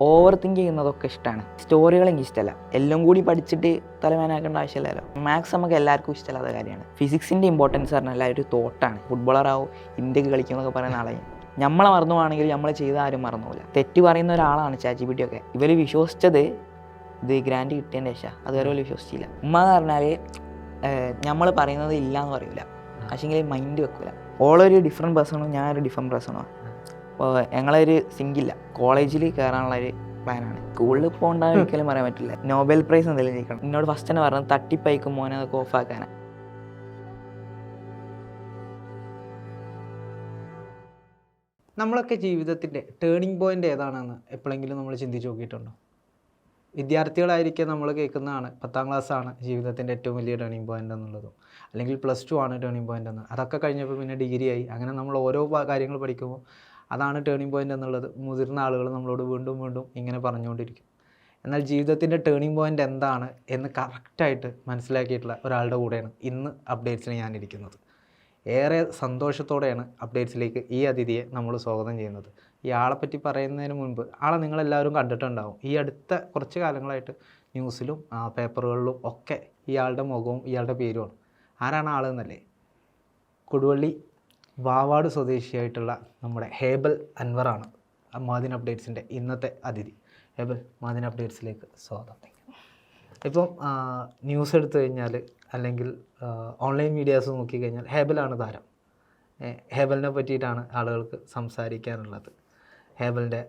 Over think ചെയ്യുന്നതൊക്കെ ഇഷ്ടമാണ് സ്റ്റോറികൾ എനിക്ക് ഇഷ്ടമല്ല എല്ലാം കൂടി പഠിച്ചിട്ട് തലവേനാക്കേണ്ട ആവശ്യമില്ലല്ലോ. മാത്സ് നമുക്ക് എല്ലാവർക്കും ഇഷ്ടമല്ലാത്ത കാര്യമാണ്. ഫിസിക്സിന്റെ ഇമ്പോർട്ടൻസ് പറഞ്ഞാൽ ഒരു തോട്ടാണ് ഫുട്ബോളറാവും ഇന്ത്യയ്ക്ക് കളിക്കുന്നൊക്കെ പറയുന്ന ആളെ നമ്മളെ മറന്നു പോകണമെങ്കിൽ നമ്മൾ ചെയ്ത ആരും മറന്നുപോല തെറ്റ് പറയുന്ന ഒരാളാണ് ചാച്ചി ഒക്കെ. ഇവർ വിശ്വസിച്ചത് ഇത് ഗ്രാൻഡ് കിട്ടിയതിന്റെ ശേഷം. അതുവരെ പോലും വിശ്വസിച്ചില്ല. ഉമ്മ എന്ന് പറഞ്ഞാൽ നമ്മൾ പറയുന്നത് ഇല്ല എന്ന് പറയില്ല പക്ഷേങ്കിൽ മൈൻഡ് വെക്കില്ല ഓളൊരു ഡിഫറെന്റ് പേഴ്സണും ഞാനൊരു ഡിഫറെന്റ് പേഴ്സണോ അപ്പോൾ ഞങ്ങളൊരു സിങ്കില്ല കോളേജിൽ കയറാനുള്ള ഒരു പ്ലാനാണ്. സ്കൂളിൽ പോകണ്ട ഒരിക്കലും പറയാൻ പറ്റില്ല. നോബൽ പ്രൈസ് എന്തെങ്കിലും ജയിക്കണം. എന്നോട് ഫസ്റ്റ് തന്നെ പറഞ്ഞത് തട്ടിപ്പയക്കും മോനെ അതൊക്കെ ഓഫാക്കാനാണ് നമ്മളൊക്കെ ജീവിതത്തിന്റെ ടേണിംഗ് പോയിന്റ് ഏതാണെന്ന് എപ്പോഴെങ്കിലും നമ്മൾ ചിന്തിച്ച് നോക്കിയിട്ടുണ്ടോ? വിദ്യാർത്ഥികളായിരിക്കെ നമ്മൾ കേൾക്കുന്നതാണ്. പത്താം ക്ലാസ് ആണ് ജീവിതത്തിന്റെ ഏറ്റവും വലിയ ടേണിംഗ് പോയിന്റ് എന്നുള്ളതും. അല്ലെങ്കിൽ പ്ലസ് ടു ആണ് ടേണിംഗ് പോയിന്റ് എന്ന്. അതൊക്കെ കഴിഞ്ഞപ്പോൾ പിന്നെ ഡിഗ്രി ആയി. അങ്ങനെ നമ്മൾ ഓരോ കാര്യങ്ങൾ പഠിക്കുമ്പോൾ അതാണ് ടേണിംഗ് പോയിന്റ് എന്നുള്ളത്. മുതിർന്ന ആളുകൾ നമ്മളോട് വീണ്ടും വീണ്ടും ഇങ്ങനെ പറഞ്ഞുകൊണ്ടിരിക്കും. എന്നാൽ ജീവിതത്തിന്റെ ടേണിംഗ് പോയിന്റ് എന്താണ് എന്ന് കറക്റ്റായിട്ട് മനസ്സിലാക്കിയിട്ടുള്ള ഒരാളുടെ കൂടെയാണ് ഇന്ന് അപ്ഡേറ്റ്സിന് ഞാനിരിക്കുന്നത്. ഏറെ സന്തോഷത്തോടെയാണ് അപ്ഡേറ്റ്സിലേക്ക് ഈ അതിഥിയെ നമ്മൾ സ്വാഗതം ചെയ്യുന്നത്. ഈ പറ്റി പറയുന്നതിന് മുൻപ് ആളെ നിങ്ങളെല്ലാവരും കണ്ടിട്ടുണ്ടാവും. ഈ അടുത്ത കുറച്ച് കാലങ്ങളായിട്ട് ന്യൂസിലും പേപ്പറുകളിലും ഒക്കെ ഇയാളുടെ മുഖവും ഇയാളുടെ പേരുമാണ്. ആരാണ് ആളെന്നല്ലേ കൊടുവള്ളി വാവാട് സ്വദേശിയായിട്ടുള്ള നമ്മുടെ ഹേബൽ അൻവറാണ്. മാദിൻ അപ്ഡേറ്റ്സിന്റെ ഇന്നത്തെ അതിഥി. ഹേബൽ മാദിൻ അപ്ഡേറ്റ്സിലേക്ക് സ്വാഗതം. ഇപ്പം ന്യൂസ് എടുത്തു കഴിഞ്ഞാൽ അല്ലെങ്കിൽ ഓൺലൈൻ മീഡിയാസ് നോക്കിക്കഴിഞ്ഞാൽ ഹേബലാണ് താരം. ഹേബലിനെ പറ്റിയിട്ടാണ് ആളുകൾക്ക് സംസാരിക്കാനുള്ളത്. ഹേബലിന്റെ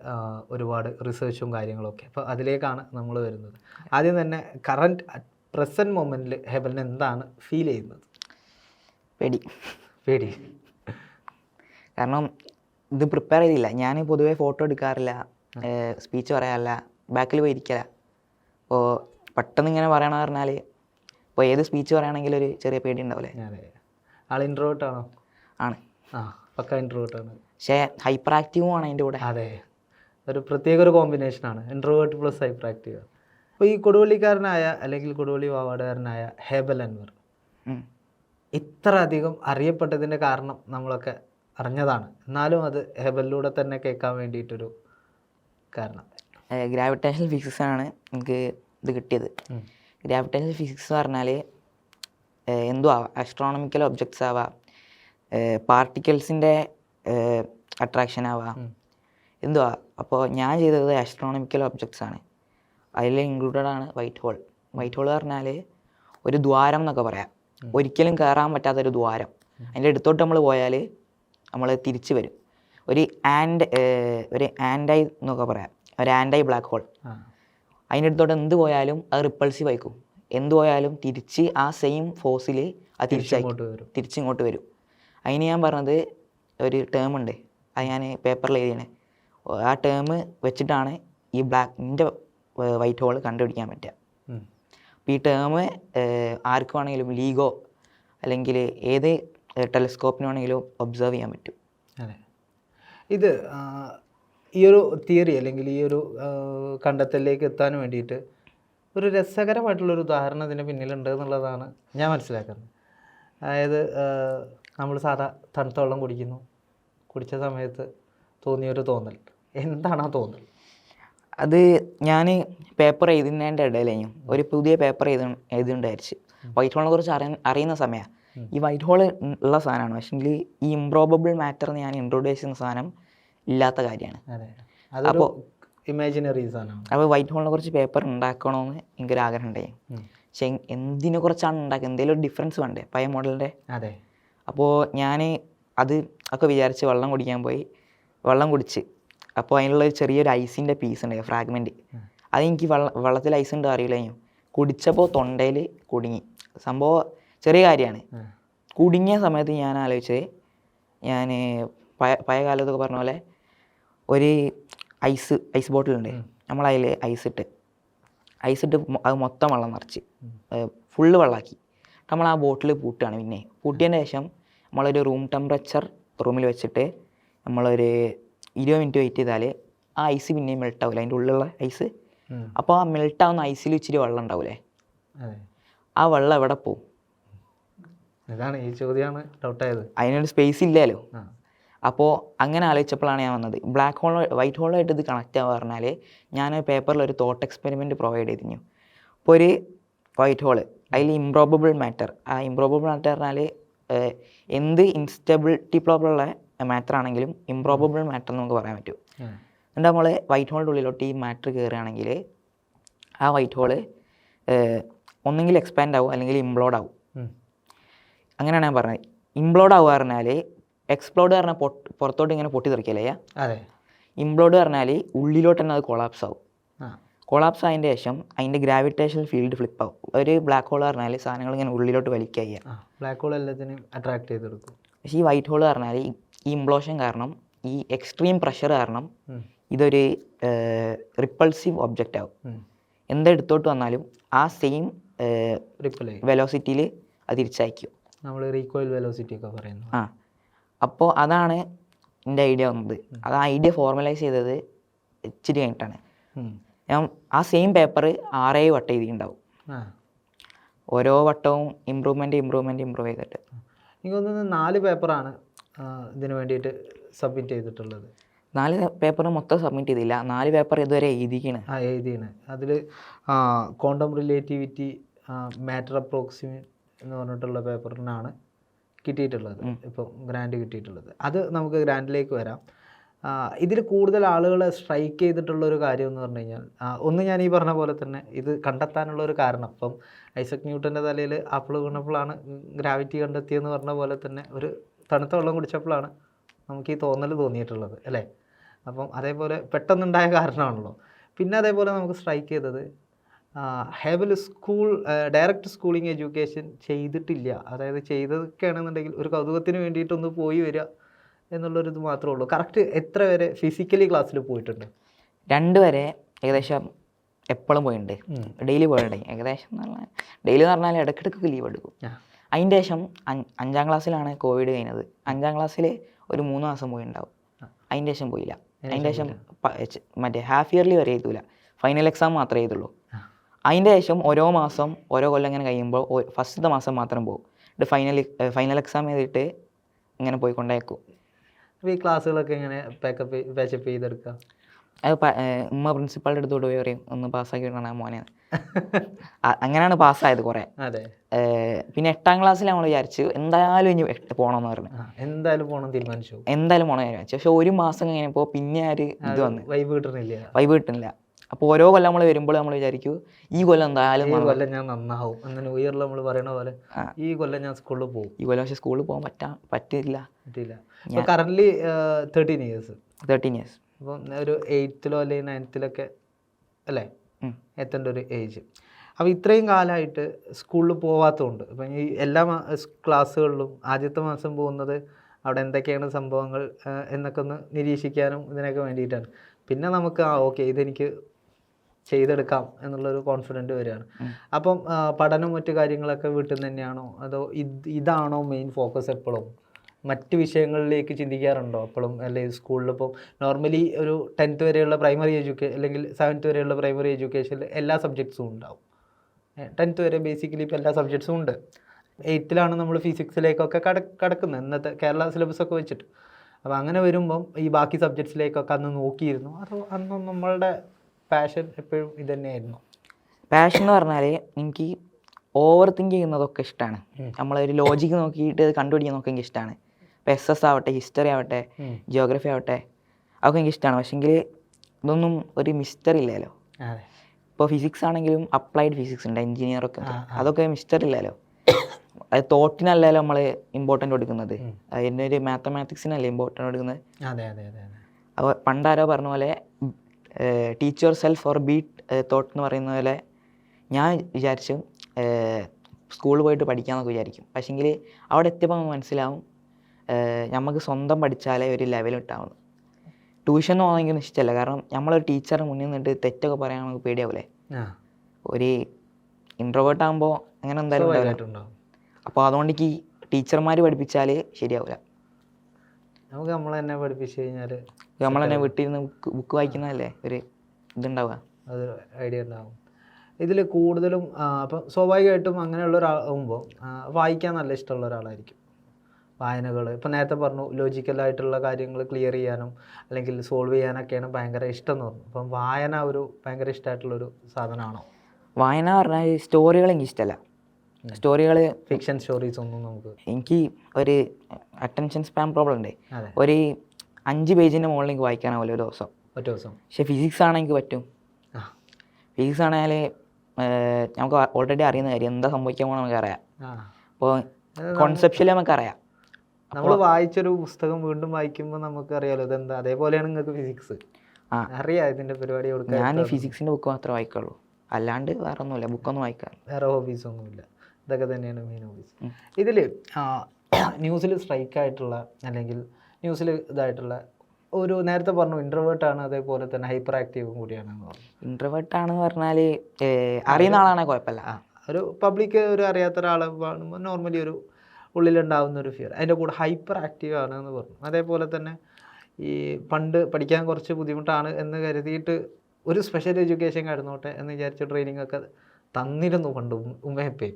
ഒരുപാട് റിസർച്ചും കാര്യങ്ങളൊക്കെ. അപ്പോൾ അതിലേക്കാണ് നമ്മൾ വരുന്നത്. ആദ്യം തന്നെ കറന്റ് പ്രസന്റ് മൊമെന്റിൽ ഹേബലിന് എന്താണ് ഫീൽ ചെയ്യുന്നത്? പേടി. പേടി. കാരണം ഇത് പ്രിപ്പയർ ചെയ്തില്ല. ഞാൻ പൊതുവേ ഫോട്ടോ എടുക്കാറില്ല. സ്പീച്ച് പറയാറില്ല. ബാക്കിൽ പോയി ഇരിക്കില്ല അപ്പോൾ പെട്ടെന്ന് ഇങ്ങനെ പറയണമെന്ന് പറഞ്ഞാൽ ഇപ്പോൾ ഏത് സ്പീച്ച് പറയുകയാണെങ്കിൽ ഒരു ചെറിയ പേടി ഉണ്ടാവില്ലേ ആൾ ആണോ? ആണ്. ആ പക്ക ആണ്. പക്ഷേ ഹൈപ്പർ ആക്റ്റീവും ആണ് അതിന്റെ കൂടെ. അതെ. ഒരു പ്രത്യേക ഒരു കോമ്പിനേഷൻ ആണ്. ഇൻട്രോവേർട്ട് പ്ലസ് ഹൈപ്പർ ആക്റ്റീവ് അപ്പോൾ ഈ കൊടുവള്ളിക്കാരനായ അല്ലെങ്കിൽ കൊടുവള്ളി വാവാടുകാരനായ ഹേബൽ അൻവർ. ഇത്ര അധികം അറിയപ്പെട്ടതിന്റെ കാരണം നമ്മളൊക്കെ അറിഞ്ഞതാണ്. എന്നാലും അത് ഹെബലിലൂടെ തന്നെ കേൾക്കാൻ വേണ്ടിയിട്ടൊരു കാരണം. ഗ്രാവിറ്റേഷണൽ ഫിസിക്സ് ആണ് എനിക്ക് ഇത് കിട്ടിയത്. ഗ്രാവിറ്റേഷണൽ ഫിസിക്സ് പറഞ്ഞാൽ എന്തോ ആവാം ആസ്ട്രോണമിക്കൽ ഒബ്ജക്ട്സ് ആവാം പാർട്ടിക്കിൾസിന്റെ അട്രാക്ഷൻ ആവാം. എന്തോ അപ്പോൾ ഞാൻ ചെയ്തത് ആസ്ട്രോണമിക്കൽ ഒബ്ജക്ട്സ് ആണ്. അതിൽ ഇൻക്ലൂഡഡ് ആണ് വൈറ്റ് ഹോൾ വൈറ്റ് ഹോൾ പറഞ്ഞാൽ ഒരു ദ്വാരം എന്നൊക്കെ പറയാം. ഒരിക്കലും കയറാൻ പറ്റാത്തൊരു ദ്വാരം. അതിന്റെ അടുത്തോട്ട് നമ്മൾ പോയാൽ നമ്മൾ തിരിച്ചു വരും. ഒരു ആൻഡ് ഒരു ആൻഡൈ എന്നൊക്കെ പറയാം. ഒരു ആൻഡൈ ബ്ലാക്ക് ഹോൾ അടുത്തോട്ട് എന്ത് പോയാലും അത് റിപ്പൾസീവ് ആയിക്കും. എന്ത് പോയാലും തിരിച്ച് ആ സെയിം ഫോഴ്സിൽ അത് തിരിച്ചയക്കും ഇങ്ങോട്ട് വരും. തിരിച്ചിങ്ങോട്ട് വരും. അതിന് ഞാൻ പറഞ്ഞത് ഒരു ടേം ഉണ്ട്. അത് ഞാൻ പേപ്പറിൽ എഴുതിയാണ്. ആ ടേം വെച്ചിട്ടാണ് ഈ ബ്ലാക്ക് എന്റെ വൈറ്റ് ഹോൾ കണ്ടുപിടിക്കാൻ പറ്റുക. അപ്പോൾ ഈ ടേം ആർക്കുവാണെങ്കിലും ലീഗോ അല്ലെങ്കിൽ ഏത് ടെലിസ്കോപ്പിന് വേണമെങ്കിലും ഒബ്സർവ് ചെയ്യാൻ പറ്റും. അതെ. ഇത് ഈ ഒരു തിയറി അല്ലെങ്കിൽ ഈ ഒരു കണ്ടെത്തലിലേക്ക് എത്താൻ വേണ്ടിയിട്ട് ഒരു രസകരമായിട്ടുള്ളൊരു ഉദാഹരണം ഇതിന് പിന്നിലുണ്ട് എന്നുള്ളതാണ് ഞാൻ മനസ്സിലാക്കുന്നത്. അതായത് നമ്മൾ സാധാ തണുത്ത വെള്ളം കുടിക്കുന്നു. കുടിച്ച സമയത്ത് തോന്നിയൊരു തോന്നൽ. എന്താണ് ആ തോന്നൽ? അത് ഞാൻ പേപ്പർ എഴുതുന്നതിന്റെ ഇടയിലേയും ഒരു പുതിയ പേപ്പർ എഴുതി എഴുതിണ്ടായിരിച്ച്. വൈറ്റ് ഹോളിനെ കുറിച്ച് അറിയ അറിയുന്ന സമയമാണ് ഈ വൈറ്റ് ഹോൾ ഉള്ള സാധനമാണ്. പക്ഷേങ്കിൽ ഈ ഇംപ്രോബിൾ മാറ്റർ ഞാൻ ഇൻട്രോഡ്യൂസ് ചെയ്യുന്ന സാധനം ഇല്ലാത്ത കാര്യമാണ്. അപ്പോൾ ഇമാജിനറി സാധനം അപ്പോൾ വൈറ്റ് ഹോളിനെ കുറിച്ച് പേപ്പർ ഉണ്ടാക്കണമെന്ന് എനിക്കൊരു ആഗ്രഹം ഉണ്ടായി. പക്ഷേ എന്തിനെ കുറിച്ചാണ് ഉണ്ടാക്കുക? എന്തെങ്കിലും ഒരു ഡിഫറൻസ് വേണ്ടേ? പഴയ മോഡലിന്റെ അതെ. അപ്പോൾ ഞാൻ അത് ഒക്കെ വിചാരിച്ച് വെള്ളം കുടിക്കാൻ പോയി. വെള്ളം കുടിച്ച്. അപ്പോൾ അതിനുള്ള ഒരു ചെറിയൊരു ഐസിന്റെ പീസ് ഉണ്ട് ഫ്രാഗ്മെന്റ് അത് എനിക്ക് വെള്ള വെള്ളത്തിൽ ഐസ് ഉണ്ട് അറിയില്ല കുടിച്ചപ്പോൾ തൊണ്ടയിൽ കുടുങ്ങി. സംഭവം ചെറിയ കാര്യമാണ്. കുടുങ്ങിയ സമയത്ത് ഞാൻ ആലോചിച്ചത് ഞാൻ പഴയ പഴയ കാലത്തൊക്കെ പറഞ്ഞ പോലെ ഒരു ഐസ് ഐസ് ബോട്ടിലുണ്ട്. നമ്മളതിൽ ഐസ് ഇട്ട് ഐസ് ഇട്ട് അത് മൊത്തം വെള്ളം നിറച്ച് ഫുള്ള് വെള്ളമാക്കി. നമ്മൾ ആ ബോട്ടിൽ പൂട്ടുകയാണ് പിന്നെ. പൂട്ടിയതിന് ശേഷം നമ്മളൊരു റൂം ടെമ്പറേച്ചർ റൂമിൽ വെച്ചിട്ട് നമ്മളൊരു ഇരുപത് മിനിറ്റ് വെയിറ്റ് ചെയ്താൽ ആ ഐസ് പിന്നെയും മെൽട്ട് ആവില്ല അതിന്റെ ഉള്ളിലുള്ള ഐസ്? അപ്പോൾ ആ മെൽട്ടാവുന്ന ഐസിൽ ഇച്ചിരി വെള്ളം ഉണ്ടാവില്ലേ ആ വെള്ളം എവിടെ പോവും? ഇതാണ് ഈ ചോദ്യമാണ് ഡൗട്ടായത് അതിനൊരു സ്പേസ് ഇല്ലല്ലോ. അപ്പോൾ അങ്ങനെ ആലോചിച്ചപ്പോഴാണ് ഞാൻ വന്നത്. ബ്ലാക്ക് ഹോൾ വൈറ്റ് ഹോളായിട്ട് ഇത് കണക്റ്റ് ആവുക പറഞ്ഞാൽ ഞാൻ പേപ്പറിൽ ഒരു തോട്ട് എക്സ്പെരിമെന്റ് പ്രൊവൈഡ് ചെയ്തിരുന്നു. അപ്പോൾ ഒരു വൈറ്റ് ഹോൾ അതിൽ ഇംപ്രോബിൾ മാറ്റർ ആ ഇംപ്രോബിൾ മാറ്റർ പറഞ്ഞാൽ എന്ത് ഇൻസ്റ്റബിലിറ്റി പ്രോബ്ലുള്ള മാറ്റർ ആണെങ്കിലും ഇംപ്രോബിൾ മാറ്റർ എന്ന് നമുക്ക് പറയാൻ പറ്റും. എന്നിട്ട് നമ്മൾ വൈറ്റ് ഹോളിന്റെ ഉള്ളിലോട്ട് ഈ മാറ്റർ കയറുകയാണെങ്കിൽ ആ വൈറ്റ് ഹോൾ ഒന്നെങ്കിൽ എക്സ്പാൻഡ് ആവും അല്ലെങ്കിൽ ഇംപ്ലോഡ് ആവും. അങ്ങനെയാണ് ഞാൻ പറഞ്ഞത്. ഇംപ്ലോഡ് ആവുക പറഞ്ഞാൽ എക്സ്പ്ലോഡ് പറഞ്ഞാൽ പൊട്ട് പുറത്തോട്ട് ഇങ്ങനെ പൊട്ടി തെറിക്കല്ലേ? അതെ. ഇംപ്ലോഡ് പറഞ്ഞാൽ ഉള്ളിലോട്ട് തന്നെ അത് കൊളാപ്സ് ആവും. കൊളാപ്സ് ആയതിന്റെ ശേഷം അതിന്റെ ഗ്രാവിറ്റേഷൻ ഫീൽഡ് ഫ്ലിപ്പ് ആവും. ഒരു ബ്ലാക്ക് ഹോൾ പറഞ്ഞാൽ സാധനങ്ങൾ ഇങ്ങനെ ഉള്ളിലോട്ട് വലിക്കുക ബ്ലാക്ക് ഹോൾ എല്ലാത്തിനും അട്രാക്ട് ചെയ്തെടുക്കും പക്ഷേ ഈ വൈറ്റ് ഹോൾ പറഞ്ഞാൽ ഈ- ഇംപ്ലോഷൻ കാരണം ഈ എക്സ്ട്രീം പ്രഷർ കാരണം ഇതൊരു റിപ്പൾസീവ് ഒബ്ജക്റ്റ് ആവും. എന്തെടുത്തോട്ട് വന്നാലും ആ സെയിം വെലോസിറ്റിയിൽ അത് തിരിച്ചയക്കും. നമ്മൾ റീകോയിൽ വെലോസിറ്റി ഒക്കെ പറയുന്നു. ആ. അപ്പോൾ അതാണ് എന്റെ ഐഡിയ വന്നത്. അത് ആ ഐഡിയ ഫോർമലൈസ് ചെയ്തത് ഇച്ചിരി കഴിഞ്ഞിട്ടാണ്. ഞാൻ ആ സെയിം പേപ്പർ ആറേഴ് വട്ടം എഴുതിയിട്ടുണ്ടാവും. ഓരോ വട്ടവും ഇമ്പ്രൂവ്മെന്റ് ഇമ്പ്രൂവ്മെന്റ് ഇമ്പ്രൂവ് ചെയ്തിട്ട്. എനിക്ക് തോന്നുന്നു നാല് പേപ്പറാണ് ഇതിന് വേണ്ടിയിട്ട് സബ്മിറ്റ് ചെയ്തിട്ടുള്ളത്. നാല് പേപ്പർ മൊത്തം സബ്മിറ്റ് ചെയ്തില്ല. നാല് പേപ്പർ ഇതുവരെ എഴുതിക്കണ് ആ എഴുതിയാണ്. അതിൽ ക്വാണ്ടം റിലേറ്റിവിറ്റി മാറ്റർ അപ്രോക്സിമേറ്റ് എന്ന് പറഞ്ഞിട്ടുള്ള പേപ്പറിനാണ് കിട്ടിയിട്ടുള്ളത്. ഇപ്പം ഗ്രാൻഡ് കിട്ടിയിട്ടുള്ളത്. അത് നമുക്ക് ഗ്രാൻഡിലേക്ക് വരാം. ഇതിൽ കൂടുതൽ ആളുകൾ സ്ട്രൈക്ക് ചെയ്തിട്ടുള്ള ഒരു കാര്യം എന്ന് പറഞ്ഞു കഴിഞ്ഞാൽ ഒന്ന് ഞാൻ ഈ പറഞ്ഞ പോലെ തന്നെ ഇത് കണ്ടെത്താനുള്ള ഒരു കാരണം. ഇപ്പം ഐസക് ന്യൂട്ടന്റെ തലയിൽ ആപ്പിൾ വീണപ്പോഴാണ് ഗ്രാവിറ്റി കണ്ടെത്തിയെന്ന് പറഞ്ഞ പോലെ തന്നെ ഒരു തണുത്ത വെള്ളം കുടിച്ചപ്പോഴാണ് നമുക്ക് ഈ തോന്നൽ തോന്നിയിട്ടുള്ളത് അല്ലേ? അപ്പം അതേപോലെ പെട്ടെന്നുണ്ടായ കാരണമാണല്ലോ. പിന്നെ അതേപോലെ നമുക്ക് സ്ട്രൈക്ക് ചെയ്തത് Habel school direct schooling education ചെയ്തിട്ടില്ല. അതായത് ചെയ്തതൊക്കെ ആണെന്നുണ്ടെങ്കിൽ ഒരു കൗതുകത്തിന് വേണ്ടിയിട്ടൊന്ന് പോയി വരിക എന്നുള്ളൊരിത് മാത്രമേ ഉള്ളൂ. കറക്റ്റ് എത്ര വരെ ഫിസിക്കലി ക്ലാസ്സിൽ പോയിട്ടുണ്ട്? രണ്ട് വരെ ഏകദേശം എപ്പോഴും പോയിട്ടുണ്ട് ഡെയിലി പോയിട്ടുണ്ട് ഏകദേശം എന്ന് പറഞ്ഞാൽ ഡെയിലി എന്ന് പറഞ്ഞാൽ ഇടയ്ക്കിടയ്ക്ക് ലീവ് എടുക്കും. അതിന്റെ ശേഷം അഞ്ചാം ക്ലാസ്സിലാണ് കോവിഡ് കഴിഞ്ഞത്. അഞ്ചാം ക്ലാസ്സിൽ ഒരു മൂന്ന് മാസം പോയിണ്ടാവും. അതിന്റെ ശേഷം പോയില്ല. അതിന്റെ ശേഷം മറ്റേ ഹാഫ് ഇയർലി വരെ എഴുതൂല ഫൈനൽ എക്സാം മാത്രമേ എഴുതുള്ളൂ. അതിന്റെ ശേഷം ഓരോ മാസം ഓരോ കൊല്ലം ഇങ്ങനെ കഴിയുമ്പോൾ ഫസ്റ്റത്തെ മാസം മാത്രം പോകും. എന്നിട്ട് ഫൈനൽ ഫൈനൽ എക്സാം എഴുതിയിട്ട് ഇങ്ങനെ പോയിക്കൊണ്ടേക്കും അപ്പോൾ ഈ ക്ലാസ്സുകളൊക്കെ എങ്ങനെ പാക്കപ്പ് പാച്ചപ്പ് ചെയ്തെടുക്കുക അത് ഉമ്മ പ്രിൻസിപ്പാളുടെ അടുത്തോട് പോയി പറയും ഒന്ന് പാസ്സാക്കി വിടണം മോനെ. അങ്ങനെയാണ് പാസ്സായത് കുറേ. അതെ. പിന്നെ എട്ടാം ക്ലാസ്സിൽ നമ്മൾ വിചാരിച്ചു എന്തായാലും ഇനി പോകണം എന്ന് പറഞ്ഞു. എന്തായാലും പോകണം തീരുമാനിച്ചു. എന്തായാലും പോകണം വിചാരിച്ചു. പക്ഷെ ഒരു മാസം കഴിഞ്ഞപ്പോൾ പിന്നെ ആര് ഇത് വന്ന്. വൈബ് കിട്ടണില്ല. വൈബ് കിട്ടുന്നില്ല അപ്പോൾ ഓരോ കൊല്ലം നമ്മൾ വരുമ്പോൾ നമ്മൾ വിചാരിക്കും ഈ കൊല്ലം എന്തായാലും ഈ കൊല്ലം ഞാൻ നന്നാവും. അങ്ങനെ ഉയർല നമ്മൾ പറയണ പോലെ ഈ കൊല്ലം ഞാൻ സ്കൂളിൽ പോകും ഈ കൊല്ലം പക്ഷേ സ്കൂളിൽ പോകാൻ പറ്റാ പറ്റില്ല. പറ്റില്ല. Current thirteen years thirteen years അപ്പം ഒരു എയ്ത്തിലോ അല്ലെങ്കിൽ നയൻത്തിലൊക്കെ അല്ലേ എത്തേണ്ട ഒരു ഏജ് അപ്പോൾ ഇത്രയും കാലമായിട്ട് സ്കൂളിൽ പോവാത്തതുകൊണ്ട് ഇപ്പം ഈ എല്ലാ ക്ലാസ്സുകളിലും ആദ്യത്തെ മാസം പോകുന്നത് അവിടെ എന്തൊക്കെയാണ് സംഭവങ്ങൾ എന്നൊക്കെ ഒന്ന് നിരീക്ഷിക്കാനും ഇതിനൊക്കെ വേണ്ടിയിട്ടാണ്. പിന്നെ നമുക്ക് ആ ഓക്കെ ഇതെനിക്ക് ചെയ്തെടുക്കാം എന്നുള്ളൊരു കോൺഫിഡന്റ് വരികയാണ്. അപ്പം പഠനം മറ്റു കാര്യങ്ങളൊക്കെ വീട്ടിൽ നിന്ന് തന്നെയാണോ? അതോ ഇത് ഇതാണോ മെയിൻ ഫോക്കസ് എപ്പോഴും മറ്റ് വിഷയങ്ങളിലേക്ക് ചിന്തിക്കാറുണ്ടോ അപ്പോഴും അല്ലെങ്കിൽ സ്കൂളിൽ ഇപ്പം നോർമലി ഒരു ടെൻത്ത് വരെയുള്ള പ്രൈമറി എഡ്യൂക്കേഷൻ അല്ലെങ്കിൽ സെവൻത്ത് വരെയുള്ള പ്രൈമറി എഡ്യൂക്കേഷനിൽ എല്ലാ സബ്ജക്ട്സും ഉണ്ടാവും. ടെൻത്ത് വരെ ബേസിക്കലി ഇപ്പോൾ എല്ലാ സബ്ജക്ട്സും ഉണ്ട്. എയ്ത്തിലാണ് നമ്മൾ ഫിസിക്സിലേക്കൊക്കെ കട കടക്കുന്നത്. ഇന്നത്തെ കേരള സിലബസൊക്കെ വെച്ചിട്ട്. അപ്പോൾ അങ്ങനെ വരുമ്പം ഈ ബാക്കി സബ്ജക്ട്സിലേക്കൊക്കെ അന്ന് നോക്കിയിരുന്നു? അതോ അന്ന് നമ്മളുടെ പാഷൻ എപ്പോഴും ഇത് തന്നെയായിരുന്നു പാഷൻ എന്ന് പറഞ്ഞാൽ എനിക്ക് ഓവർ തിങ്ക് ചെയ്യുന്നതൊക്കെ ഇഷ്ടമാണ്. നമ്മളൊരു ലോജിക്ക് നോക്കിയിട്ട് അത് കണ്ടുപിടിക്കുന്നതൊക്കെ എനിക്ക് ഇഷ്ടമാണ് ഇപ്പോൾ എസ് എസ് ആവട്ടെ ഹിസ്റ്ററി ആവട്ടെ ജിയോഗ്രഫി ആവട്ടെ അതൊക്കെ എനിക്ക് ഇഷ്ടമാണ് പക്ഷേങ്കിൽ ഇതൊന്നും ഒരു മിസ്റ്ററി ഇല്ലല്ലോ. ഇപ്പോൾ ഫിസിക്സ് ആണെങ്കിലും അപ്ലൈഡ് ഫിസിക്സ് ഉണ്ട് എഞ്ചിനീയറൊക്കെ അതൊക്കെ മിസ്റ്ററി ഇല്ലല്ലോ. അത് തോട്ടിനല്ലല്ലോ നമ്മൾ ഇമ്പോർട്ടന്റ് കൊടുക്കുന്നത്. അതിന്റെ ഒരു മാത്തമാറ്റിക്സിനല്ലേ ഇമ്പോർട്ടന്റ് കൊടുക്കുന്നത്. അപ്പോൾ പണ്ടാരോ പറഞ്ഞ പോലെ teach yourself or be taught എന്ന് പറയുന്ന പോലെ ഞാൻ വിചാരിച്ചു സ്കൂളിൽ പോയിട്ട് പഠിക്കാമെന്നൊക്കെ വിചാരിക്കും. പക്ഷേങ്കിൽ അവിടെ എത്തിയപ്പോൾ നമുക്ക് മനസ്സിലാവും നമുക്ക് സ്വന്തം പഠിച്ചാലേ ഒരു ലെവൽ കിട്ടാവുള്ളൂ. ട്യൂഷൻ എന്ന് പോകുന്നെങ്കിൽ ഇഷ്ടമല്ല കാരണം നമ്മളൊരു ടീച്ചറിന് മുന്നിൽ നിന്നിട്ട് തെറ്റൊക്കെ പറയാൻ നമുക്ക് പേടിയാവില്ലേ ഒരു ഇൻട്രോവേർട്ട് ആകുമ്പോൾ അങ്ങനെ എന്തായാലും അപ്പോൾ അതുകൊണ്ട് എനിക്ക് ടീച്ചർമാർ പഠിപ്പിച്ചാൽ ശരിയാവില്ല നമുക്ക് നമ്മൾ തന്നെ പഠിപ്പിച്ചു കഴിഞ്ഞാൽ നമ്മൾ തന്നെ വീട്ടിലിരുന്ന് ബുക്ക് ബുക്ക് വായിക്കുന്നതല്ലേ ഒരു ഇതുണ്ടാവുക? അത് ഐഡിയ ഉണ്ടാവും. ഇതിൽ കൂടുതലും അപ്പം സ്വാഭാവികമായിട്ടും അങ്ങനെയുള്ള ഒരാകുമ്പോൾ വായിക്കാൻ നല്ല ഇഷ്ടമുള്ള ഒരാളായിരിക്കും. വായനകൾ ഇപ്പം നേരത്തെ പറഞ്ഞു ലോജിക്കലായിട്ടുള്ള കാര്യങ്ങൾ ക്ലിയർ ചെയ്യാനും അല്ലെങ്കിൽ സോൾവ് ചെയ്യാനൊക്കെയാണ് ഭയങ്കര ഇഷ്ടം എന്ന് പറഞ്ഞു. അപ്പം വായന ഒരു ഭയങ്കര ഇഷ്ടമായിട്ടുള്ളൊരു സാധനമാണോ? വായന പറഞ്ഞാൽ സ്റ്റോറികൾ എനിക്ക് ഇഷ്ടമല്ല സ്റ്റോറികൾ ഫിക്ഷൻ സ്റ്റോറീസ് ഒന്നും നമുക്ക് എനിക്ക് ഒരു അറ്റൻഷൻ സ്പാൻ പ്രോബ്ലം ഉണ്ട്. ഒരു അഞ്ച് പേജിന്റെ മുകളിൽ എനിക്ക് വായിക്കാനാവില്ല ഒരു ദിവസം. ഒറ്റ ദിവസം. പക്ഷെ ഫിസിക്സ് ആണെങ്കിൽ എനിക്ക് പറ്റും. ഫിസിക്സ് ആണെങ്കിൽ നമുക്ക് ഓൾറെഡി അറിയുന്ന കാര്യം എന്താ സംഭവിക്കാൻ പോകണം നമുക്കറിയാം. അറിയാം അപ്പോൾ കോൺസെപ്ഷ്യലി നമുക്കറിയാം. നമ്മൾ വായിച്ചൊരു പുസ്തകം വീണ്ടും വായിക്കുമ്പോൾ നമുക്ക് അറിയാലോ ഇതെന്താ. അതേപോലെയാണ് നിങ്ങൾക്ക് ഫിസിക്സ് ആ. അറിയാം ഇതിന്റെ പരിപാടി കൊടുക്കുക ഞാൻ ഫിസിക്സിന്റെ ബുക്ക് മാത്രമേ വായിക്കുള്ളൂ. അല്ലാണ്ട് വേറെ ഒന്നുമില്ല. ബുക്കൊന്നും വായിക്കാറില്ല. വേറെ ഹോബീസ് ഒന്നുമില്ല. ഇതൊക്കെ തന്നെയാണ് മെയിൻ ഹോബീസ്. ഇതിൽ ന്യൂസിൽ സ്ട്രൈക്കായിട്ടുള്ള അല്ലെങ്കിൽ ന്യൂസിൽ ഇതായിട്ടുള്ള ഒരു നേരത്തെ പറഞ്ഞു ഇൻട്രവേർട്ടാണ് അതേപോലെ തന്നെ ഹൈപ്പർ ആക്റ്റീവും കൂടിയാണ് എന്ന് പറഞ്ഞു. ഇൻട്രവേർട്ട് ആണെന്ന് പറഞ്ഞാൽ അറിയുന്ന ആളാണെങ്കിൽ കുഴപ്പമില്ല. ഒരു പബ്ലിക് ഒരു അറിയാത്ത ഒരാളെ കാണുമ്പോൾ നോർമലി ഒരു ഉള്ളിലുണ്ടാവുന്ന ഒരു ഫിയർ അതിന്റെ കൂടെ ഹൈപ്പർ ആക്റ്റീവ് ആണ് എന്ന് പറഞ്ഞു. അതേപോലെ തന്നെ ഈ പണ്ട് പഠിക്കാൻ കുറച്ച് ബുദ്ധിമുട്ടാണ് എന്ന് കരുതിയിട്ട് ഒരു സ്പെഷ്യൽ എഡ്യൂക്കേഷൻ കടന്നോട്ടെ എന്ന് വിചാരിച്ച ട്രെയിനിങ് ഒക്കെ തന്നിരുന്നു പണ്ട് ഉമ്മയപ്പേ